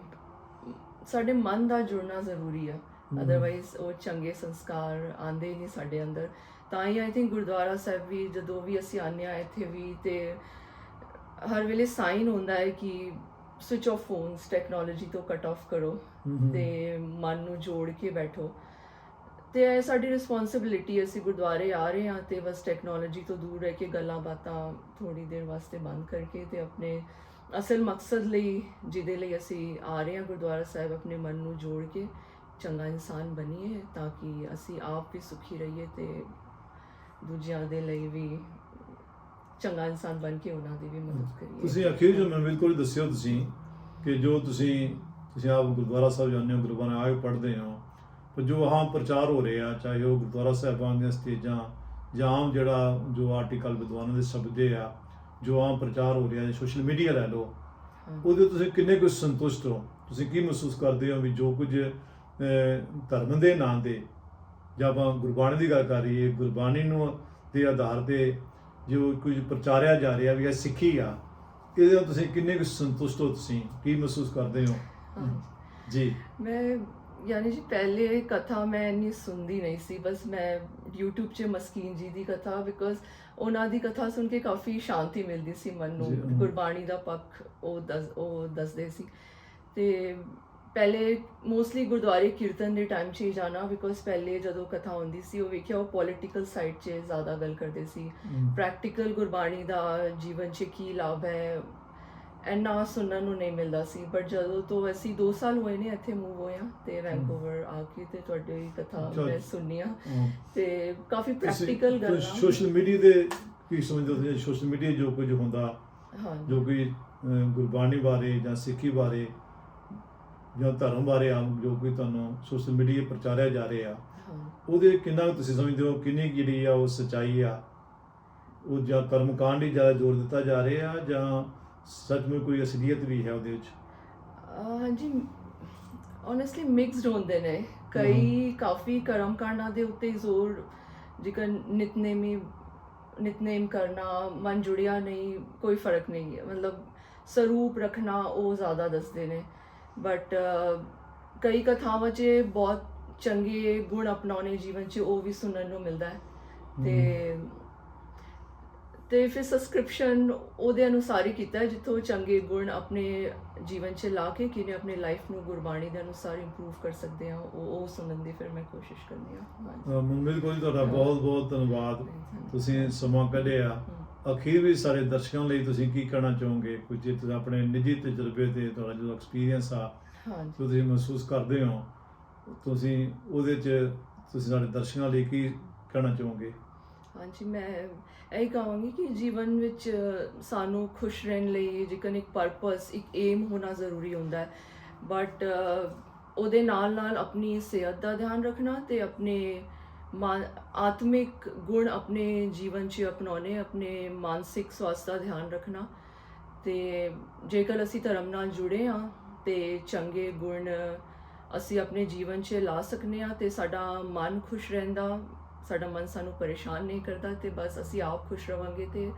ਸਾਡੇ ਮਨ ਦਾ ਜੁੜਨਾ ਜ਼ਰੂਰੀ ਆ ਅਦਰਵਾਈਜ਼ ਉਹ ਚੰਗੇ ਸੰਸਕਾਰ ਆਂਦੇ ਨਹੀਂ ਸਾਡੇ ਅੰਦਰ। ਤਾਂ ਹੀ ਆਈ ਥਿੰਕ ਗੁਰਦੁਆਰਾ ਸਾਹਿਬ ਵੀ ਜਦੋਂ ਵੀ ਅਸੀਂ ਆਉਂਦੇ ਹਾਂ ਇੱਥੇ ਵੀ ਤੇ ਹਰ ਵੇਲੇ ਸਾਈਨ ਹੁੰਦਾ ਹੈ ਕਿ ਸਵਿਚ ਆਫ ਫੋਨਸ ਟੈਕਨੋਲੋਜੀ ਤੋਂ ਕੱਟ ਆਫ ਕਰੋ ਤੇ ਮਨ ਨੂੰ ਜੋੜ ਕੇ ਬੈਠੋ। ਤੇ ਇਹ ਸਾਡੀ ਰਿਸਪੌਂਸਿਬਿਲਿਟੀ ਅਸੀਂ ਗੁਰਦੁਆਰੇ ਆ ਰਹੇ ਹਾਂ ਤੇ ਬਸ ਟੈਕਨੋਲੋਜੀ ਤੋਂ ਦੂਰ ਰਹਿ ਕੇ ਗੱਲਾਂ ਬਾਤਾਂ ਥੋੜੀ ਦੇਰ ਵਾਸਤੇ ਬੰਦ ਕਰਕੇ ਤੇ ਆਪਣੇ ਅਸਲ ਮਕਸਦ ਲਈ ਜਿਹਦੇ ਲਈ ਅਸੀਂ ਆ ਰਹੇ ਹਾਂ ਗੁਰਦੁਆਰਾ ਸਾਹਿਬ ਆਪਣੇ ਮਨ ਨੂੰ ਜੋੜ ਕੇ ਚੰਗਾ ਇਨਸਾਨ ਬਣੀਏ ਤਾਂ ਕਿ ਅਸੀਂ ਆਪ ਵੀ ਸੁਖੀ ਰਹੀਏ ਤੇ ਦੂਜਿਆਂ ਦੇ ਲਈ ਵੀ ਚੰਗਾ ਇਨਸਾਨ ਬਣ ਕੇ ਉਹਨਾਂ ਦੀ ਵੀ ਮਦਦ ਕਰੀਏ। ਤੁਸੀਂ ਅਖੀਰ ਜੋ ਮੈਨੂੰ ਬਿਲਕੁਲ ਦੱਸਿਓ ਤੁਸੀਂ ਕਿ ਜੋ ਤੁਸੀਂ ਤੁਸੀਂ ਆਪ ਗੁਰਦੁਆਰਾ ਸਾਹਿਬ ਜਾਂਦੇ ਹੋ ਗੁਰਬਾਣੀ ਆਏ ਪੜ੍ਹਦੇ ਹੋ ਪਰ ਜੋ ਆਮ ਪ੍ਰਚਾਰ ਹੋ ਰਿਹਾ ਚਾਹੇ ਉਹ ਗੁਰਦੁਆਰਾ ਸਾਹਿਬਾਨ ਦੀਆਂ ਸਟੇਜਾਂ ਜਾਂ ਆਮ ਜਿਹੜਾ ਜੋ ਆਰਟੀਕਲ ਵਿਦਵਾਨਾਂ ਦੇ ਸ਼ਬਦੇ ਆ ਜੋ ਆਮ ਪ੍ਰਚਾਰ ਹੋ ਰਿਹਾ ਸੋਸ਼ਲ ਮੀਡੀਆ ਲੈ ਲਓ। ਉਹਦੇ ਤੁਸੀਂ ਕਿੰਨੇ ਕੁ ਸੰਤੁਸ਼ਟ ਹੋ? ਤੁਸੀਂ ਕੀ ਮਹਿਸੂਸ ਕਰਦੇ ਹੋ ਵੀ ਜੋ ਕੁਝ ਧਰਮ ਦੇ ਨਾਂ ਤੇ ਜਾਂ ਆਪਾਂ ਗੁਰਬਾਣੀ ਦੀ ਗੱਲ ਕਰ ਰਹੀਏ ਗੁਰਬਾਣੀ ਨੂੰ ਦੇ ਆਧਾਰ ਤੇ ਜੋ ਕੁਝ ਪ੍ਰਚਾਰਿਆ ਜਾ ਰਿਹਾ ਵੀ ਇਹ ਸਿੱਖੀ ਆ ਇਹਦੇ ਨਾਲ ਤੁਸੀਂ ਕਿੰਨੇ ਕੁ ਸੰਤੁਸ਼ਟ ਹੋ ਤੁਸੀਂ? ਕੀ ਮਹਿਸੂਸ ਕਰਦੇ ਹੋ? ਜੀ। ਮੈਂ ਯਾਨੀ ਜੀ ਪਹਿਲੇ ਕਥਾ ਮੈਂ ਇੰਨੀ ਸੁਣਦੀ ਨਹੀਂ ਸੀ ਬਸ ਮੈਂ YouTube 'ਚ ਮਸਕੀਨ ਜੀ ਦੀ ਕਥਾ ਬਿਕੋਜ਼ ਉਹਨਾਂ ਦੀ ਕਥਾ ਸੁਣ ਕੇ ਕਾਫੀ ਸ਼ਾਂਤੀ ਮਿਲਦੀ ਸੀ ਮਨ ਨੂੰ। ਗੁਰਬਾਣੀ ਦਾ ਪੱਖ ਉਹ ਦੱਸ ਉਹ ਦੱਸਦੇ ਸੀ। ਤੇ ਪਹਿਲੇ ਮੋਸਟਲੀ ਗੁਰਦੁਆਰੇ ਕੀਰਤਨ ਦੇ ਟਾਈਮ 'ਚ ਹੀ ਜਾਣਾ ਬਿਕੋਜ਼ ਪਹਿਲੇ ਜਦੋਂ ਕਥਾ ਹੁੰਦੀ ਸੀ ਉਹ ਵੇਖਿਆ ਉਹ ਪੋਲਿਟੀਕਲ ਸਾਈਡ 'ਚ ਜ਼ਿਆਦਾ ਗੱਲ ਕਰਦੇ ਸੀ। ਪ੍ਰੈਕਟੀਕਲ ਗੁਰਬਾਣੀ ਦਾ ਜੀਵਨ 'ਚ ਕੀ ਲਾਭ ਹੈ ਐਨਾ ਸੁਣਨ ਨੂੰ ਨਹੀਂ ਮਿਲਦਾ ਸੀ। ਬਟ ਜਦੋਂ ਤੋਂ ਅਸੀਂ 2 ਸਾਲ ਹੋਏ ਨੇ ਇੱਥੇ ਮੂਵ ਹੋਏ ਆ ਤੇ ਵੈਂਕੂਵਰ ਆ ਕੇ ਤੇ ਤੁਹਾਡੀ ਕਥਾ। ਮੈਂ ਸੁਣੀ ਆ ਹਾਂ। ਤੇ ਕਾਫੀ ਪ੍ਰੈਕਟੀਕਲ ਗੱਲਾਂ। ਸੋਸ਼ਲ ਮੀਡੀਆ ਦੇ ਕੀ ਸਮਝਦੇ ਹੋ ਸੋਸ਼ਲ ਮੀਡੀਆ ਜੋ ਕੁਝ ਹੁੰਦਾ ਹਾਂ ਜੋ ਅਹ, ਗੁਰਬਾਣੀ ਬਾਰੇ ਜਾਂ ਸਿੱਖੀ ਬਾਰੇ ਜਾਂ ਧਰਮ ਬਾਰੇ ਆ ਜੋ ਕੋਈ ਤੁਹਾਨੂੰ ਸੋਸ਼ਲ ਮੀਡੀਆ ਪ੍ਰਚਾਰਿਆ ਜਾ ਰਿਹਾ ਉਹਦੇ ਕਿੰਨਾ ਤੁਸੀਂ ਸਮਝਦੇ ਹੋ ਕਿੰਨੀ ਜਿਹੜੀ ਆ ਉਹ ਸਚਾਈ ਆ? ਉਹ ਜਾਂ ਕਰਮਕਾਂਡ ਹੀ ਜ਼ਿਆਦਾ ਜ਼ੋਰ ਦਿੱਤਾ ਜਾ ਰਿਹਾ ਜਾਂ ਸੱਚਮੁੱਚ ਕੋਈ ਅਸਲੀਅਤ ਵੀ ਹੈ ਉਹਦੇ ਵਿੱਚ? ਹਾਂਜੀ ਓਨੈਸਟਲੀ ਮਿਕਸਡ ਹੁੰਦੇ ਨੇ। ਕਈ ਕਾਫੀ ਕਰਮਕਾਂਡਾਂ ਦੇ ਉੱਤੇ ਜ਼ੋਰ ਜਿਕਰ ਨਿਤਨੇਮੀ ਨਿਤਨੇਮ ਕਰਨਾ ਮਨ ਜੁੜਿਆ ਨਹੀਂ ਕੋਈ ਫ਼ਰਕ ਨਹੀਂ ਹੈ। ਮਤਲਬ ਸਰੂਪ ਰੱਖਣਾ ਉਹ ਜ਼ਿਆਦਾ ਦੱਸਦੇ ਨੇ। ਬਟ ਕਈ ਕਥਾਵਾਂ 'ਚ ਬਹੁਤ ਚੰਗੇ ਗੁਣ ਅਪਣਾਉਣੇ ਜੀਵਨ 'ਚ ਉਹ ਵੀ ਸੁਣਨ ਨੂੰ ਮਿਲਦਾ ਹੈ। ਤੇ ਤੇ ਫਿਰ ਸਬਸਕ੍ਰਿਪਸ਼ਨ ਉਹਦੇ ਅਨੁਸਾਰ ਹੀ ਕੀਤਾ ਜਿੱਥੋਂ ਚੰਗੇ ਗੁਣ ਆਪਣੇ ਜੀਵਨ 'ਚ ਲਾ ਕੇ ਕਿਨੇ ਆਪਣੀ ਲਾਈਫ ਨੂੰ ਗੁਰਬਾਣੀ ਦੇ ਅਨੁਸਾਰ ਇੰਪਰੂਵ ਕਰ ਸਕਦੇ ਆ ਉਹ ਉਹ ਸੁਣਨ ਦੀ ਫਿਰ ਮੈਂ ਕੋਸ਼ਿਸ਼ ਹਾਂ। ਅਹ, ਮੁੰਬਈ ਕੋਲ ਤੁਹਾਡਾ ਬਹੁਤ ਬਹੁਤ ਧੰਨਵਾਦ। ਤੁਸੀਂ ਸਮਾਂ ਕੱਢਿਆ। ਅਖੀਰ ਵੀ ਸਾਰੇ ਦਰਸ਼ਕਾਂ ਲਈ ਤੁਸੀਂ ਕੀ ਕਹਿਣਾ ਚਾਹੋਗੇ? ਕੁਝ ਜੇ ਤੁਸੀਂ ਆਪਣੇ ਨਿੱਜੀ ਤਜਰਬੇ ਤੇ ਤੁਹਾਡਾ ਜੋ ਐਕਸਪੀਰੀਅੰਸ ਆ ਹਾਂ ਜੋ ਤੁਸੀਂ ਮਹਿਸੂਸ ਕਰਦੇ ਹੋ ਤੁਸੀਂ ਉਹਦੇ ਚ ਤੁਸੀਂ ਸਾਡੇ ਦਰਸ਼ਕਾਂ ਲਈ ਕੀ ਕਹਿਣਾ ਚਾਹੋਗੇ? ਹਾਂਜੀ ਮੈਂ ਇਹ ਕਹਾਂਗੀ ਕਿ ਜੀਵਨ ਵਿੱਚ ਸਾਨੂੰ ਖੁਸ਼ ਰਹਿਣ ਲਈ ਜਿਕਨ ਇੱਕ ਪਰਪਸ ਇੱਕ ਏਮ ਹੋਣਾ ਜ਼ਰੂਰੀ ਹੁੰਦਾ ਹੈ। ਬਟ ਉਹਦੇ ਨਾਲ ਨਾਲ ਆਪਣੀ ਸਿਹਤ ਦਾ ਧਿਆਨ ਰੱਖਣਾ ਤੇ ਆਪਣੇ ਆਤਮਿਕ ਗੁਣ ਆਪਣੇ ਜੀਵਨ 'ਚ ਅਪਣਾਉਣੇ ਆਪਣੇ ਮਾਨਸਿਕ ਸਵਾਸਥ ਦਾ ਧਿਆਨ ਰੱਖਣਾ। ਤੇ ਜੇਕਰ ਅਸੀਂ ਧਰਮ ਨਾਲ ਜੁੜੇ ਆ ਤੇ ਚੰਗੇ ਗੁਣ ਅਸੀਂ ਆਪਣੇ ਜੀਵਨ 'ਚ ਲਾ ਸਕਨੇ ਆ ਤੇ ਸਾਡਾ ਮਨ ਖੁਸ਼ ਰਹਿੰਦਾ ਸਾਡਾ ਮਨ ਸਾਨੂੰ ਪਰੇਸ਼ਾਨ ਨਹੀਂ ਕਰਦਾ ਤੇ ਬਸ ਅਸੀਂ ਆਪ ਖੁਸ਼ ਰਵਾਂਗੇ ਤੇ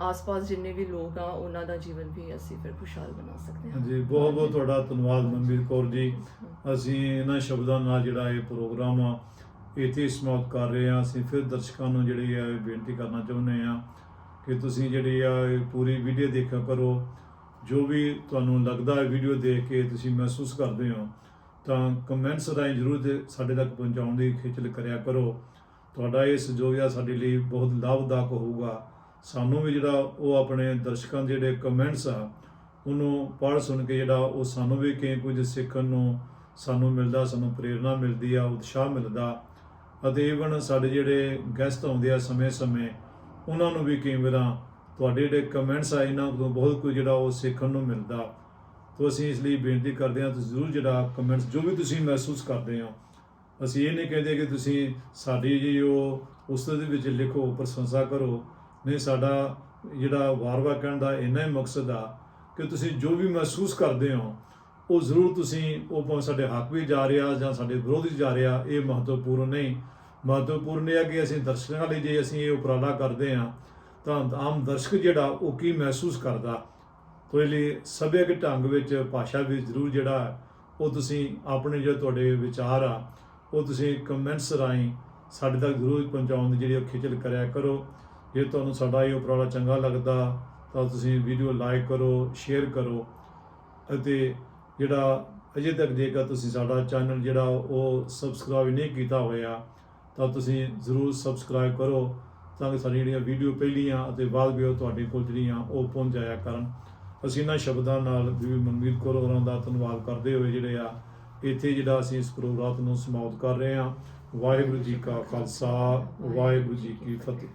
ਆਸ-ਪਾਸ ਜਿੰਨੇ ਵੀ ਲੋਕ ਆ ਉਹਨਾਂ ਦਾ ਜੀਵਨ ਵੀ ਅਸੀਂ ਫਿਰ ਖੁਸ਼ਹਾਲ ਬਣਾ ਸਕਦੇ ਹਾਂ। ਹਾਂਜੀ ਬਹੁਤ ਬਹੁਤ ਤੁਹਾਡਾ ਧੰਨਵਾਦ ਮਨਵੀਰ ਕੌਰ ਜੀ। ਅਸੀਂ ਇਹਨਾਂ ਸ਼ਬਦਾਂ ਨਾਲ ਜਿਹੜਾ ਇਹ ਪ੍ਰੋਗਰਾਮ ਆ ਇੱਥੇ ਹੀ ਸਮਾਪਤ ਕਰ ਰਹੇ ਹਾਂ। ਅਸੀਂ ਫਿਰ ਦਰਸ਼ਕਾਂ ਨੂੰ ਜਿਹੜੀ ਆ ਇਹ ਬੇਨਤੀ ਕਰਨਾ ਚਾਹੁੰਦੇ ਹਾਂ ਕਿ ਤੁਸੀਂ ਜਿਹੜੀ ਆ ਇਹ ਪੂਰੀ ਵੀਡੀਓ ਦੇਖਿਆ ਕਰੋ। ਜੋ ਵੀ ਤੁਹਾਨੂੰ ਲੱਗਦਾ ਹੈ ਵੀਡੀਓ ਦੇਖ ਕੇ ਤੁਸੀਂ ਮਹਿਸੂਸ ਕਰਦੇ ਹੋ, ਤਾਂ ਕਮੈਂਟਸ ਰਾਹੀਂ ਜ਼ਰੂਰ ਸਾਡੇ ਤੱਕ ਪਹੁੰਚਾਉਣ ਦੀ ਖੇਚਲ ਕਰਿਆ ਕਰੋ। ਤੁਹਾਡਾ ਇਹ ਸਹਿਯੋਗ ਆ, ਸਾਡੇ ਲਈ ਬਹੁਤ ਲਾਭਦਾਇਕ ਹੋਊਗਾ। ਸਾਨੂੰ ਵੀ ਜਿਹੜਾ ਉਹ ਆਪਣੇ ਦਰਸ਼ਕਾਂ ਦੇ ਜਿਹੜੇ ਕਮੈਂਟਸ ਆ, ਉਹਨੂੰ ਪੜ੍ਹ ਸੁਣ ਕੇ ਜਿਹੜਾ ਉਹ ਸਾਨੂੰ ਵੀ ਕਈ ਕੁਝ ਸਿੱਖਣ ਨੂੰ ਸਾਨੂੰ ਮਿਲਦਾ, ਸਾਨੂੰ ਪ੍ਰੇਰਣਾ ਮਿਲਦੀ ਆ, ਉਤਸ਼ਾਹ ਮਿਲਦਾ। ਅਤੇ ਇਵਨ ਸਾਡੇ ਜਿਹੜੇ ਗੈਸਟ ਆਉਂਦੇ ਆ ਸਮੇਂ-ਸਮੇਂ ਉਹਨਾਂ ਨੂੰ ਵੀ ਕਈ ਵਾਰਾਂ ਤੁਹਾਡੇ ਜਿਹੜੇ ਕਮੈਂਟਸ ਆ, ਇਹਨਾਂ ਤੋਂ ਬਹੁਤ ਕੁਝ ਜਿਹੜਾ ਉਹ ਸਿੱਖਣ ਨੂੰ ਮਿਲਦਾ। ਤੋ ਅਸੀਂ ਇਸ ਲਈ ਬੇਨਤੀ ਕਰਦੇ ਹਾਂ, ਤੁਸੀਂ ਜ਼ਰੂਰ ਜਿਹੜਾ ਕਮੈਂਟਸ ਜੋ ਵੀ ਤੁਸੀਂ ਮਹਿਸੂਸ ਕਰਦੇ ਹੋ, ਅਸੀਂ ਇਹ ਨਹੀਂ ਕਹਿੰਦੇ ਕਿ ਤੁਸੀਂ ਸਾਡੀ ਜੀ ਉਹ ਉਸ ਦੇ ਵਿੱਚ ਲਿਖੋ, ਪ੍ਰਸ਼ੰਸਾ ਕਰੋ। ਨਹੀਂ, ਸਾਡਾ ਜਿਹੜਾ ਵਾਰ-ਵਾਰ ਕਹਿਣ ਦਾ ਇੰਨਾ ਹੀ ਮਕਸਦ ਆ ਕਿ ਤੁਸੀਂ ਜੋ ਵੀ ਮਹਿਸੂਸ ਕਰਦੇ ਹੋ ਉਹ ਜ਼ਰੂਰ ਤੁਸੀਂ ਉਹ ਭਾਵੇਂ ਸਾਡੇ ਹੱਕ ਵਿੱਚ ਜਾ ਰਿਹਾ ਜਾਂ ਸਾਡੇ ਵਿਰੋਧ ਵੀ ਜਾ ਰਿਹਾ, ਇਹ ਮਹੱਤਵਪੂਰਨ ਨਹੀਂ। ਮਹੱਤਵਪੂਰਨ ਇਹ ਹੈ ਕਿ ਅਸੀਂ ਦਰਸ਼ਕਾਂ ਲਈ ਜੇ ਅਸੀਂ ਇਹ ਉਪਰਾਲਾ ਕਰਦੇ ਹਾਂ, ਤਾਂ ਆਮ ਦਰਸ਼ਕ ਜਿਹੜਾ ਉਹ ਕੀ ਮਹਿਸੂਸ ਕਰਦਾ? ਤੋ ਇਹ ਲਈ ਸਭਿਅਕ ਢੰਗ ਵਿੱਚ ਭਾਸ਼ਾ ਵੀ ਜ਼ਰੂਰ ਜਿਹੜਾ ਉਹ ਤੁਸੀਂ ਆਪਣੇ ਜਿਹੜੇ ਤੁਹਾਡੇ ਵਿਚਾਰ ਆ, ਉਹ ਤੁਸੀਂ ਕਮੈਂਟਸ ਰਾਹੀਂ ਸਾਡੇ ਤੱਕ ਜ਼ਰੂਰ ਪਹੁੰਚਾਉਣ ਦੀ ਜਿਹੜੀ ਉਹ ਖੇਚਲ ਕਰਿਆ ਕਰੋ। ਜੇ ਤੁਹਾਨੂੰ ਸਾਡਾ ਇਹ ਉਪਰਾਲਾ ਚੰਗਾ ਲੱਗਦਾ, ਤਾਂ ਤੁਸੀਂ ਵੀਡੀਓ ਲਾਈਕ ਕਰੋ, ਸ਼ੇਅਰ ਕਰੋ ਅਤੇ ਜਿਹੜਾ ਅਜੇ ਤੱਕ ਜੇਕਰ ਤੁਸੀਂ ਸਾਡਾ ਚੈਨਲ ਜਿਹੜਾ ਉਹ ਸਬਸਕ੍ਰਾਈਬ ਨਹੀਂ ਕੀਤਾ ਹੋਇਆ, ਤਾਂ ਤੁਸੀਂ ਜ਼ਰੂਰ ਸਬਸਕ੍ਰਾਈਬ ਕਰੋ ਤਾਂ ਕਿ ਸਾਡੀਆਂ ਜਿਹੜੀਆਂ ਵੀਡੀਓ ਪਹਿਲੀਆਂ ਅਤੇ ਬਾਅਦ ਵੀ ਉਹ ਤੁਹਾਡੇ ਕੋਲ ਜਿਹੜੀਆਂ ਉਹ ਪਹੁੰਚ ਜਾਇਆ ਕਰਨ। ਅਸੀਂ ਇਹਨਾਂ ਸ਼ਬਦਾਂ ਨਾਲ ਵੀ ਮਨਮੀਤ ਕੌਰ ਹੋਰਾਂ ਦਾ ਧੰਨਵਾਦ ਕਰਦੇ ਹੋਏ ਜਿਹੜੇ ਆ, ਇੱਥੇ ਜਿਹੜਾ ਅਸੀਂ ਇਸ ਪ੍ਰੋਗਰਾਮ ਨੂੰ ਸਮਾਪਤ ਕਰ ਰਹੇ ਹਾਂ। ਵਾਹਿਗੁਰੂ ਜੀ ਕਾ ਖਾਲਸਾ, ਵਾਹਿਗੁਰੂ ਜੀ ਕੀ ਫਤਿਹ।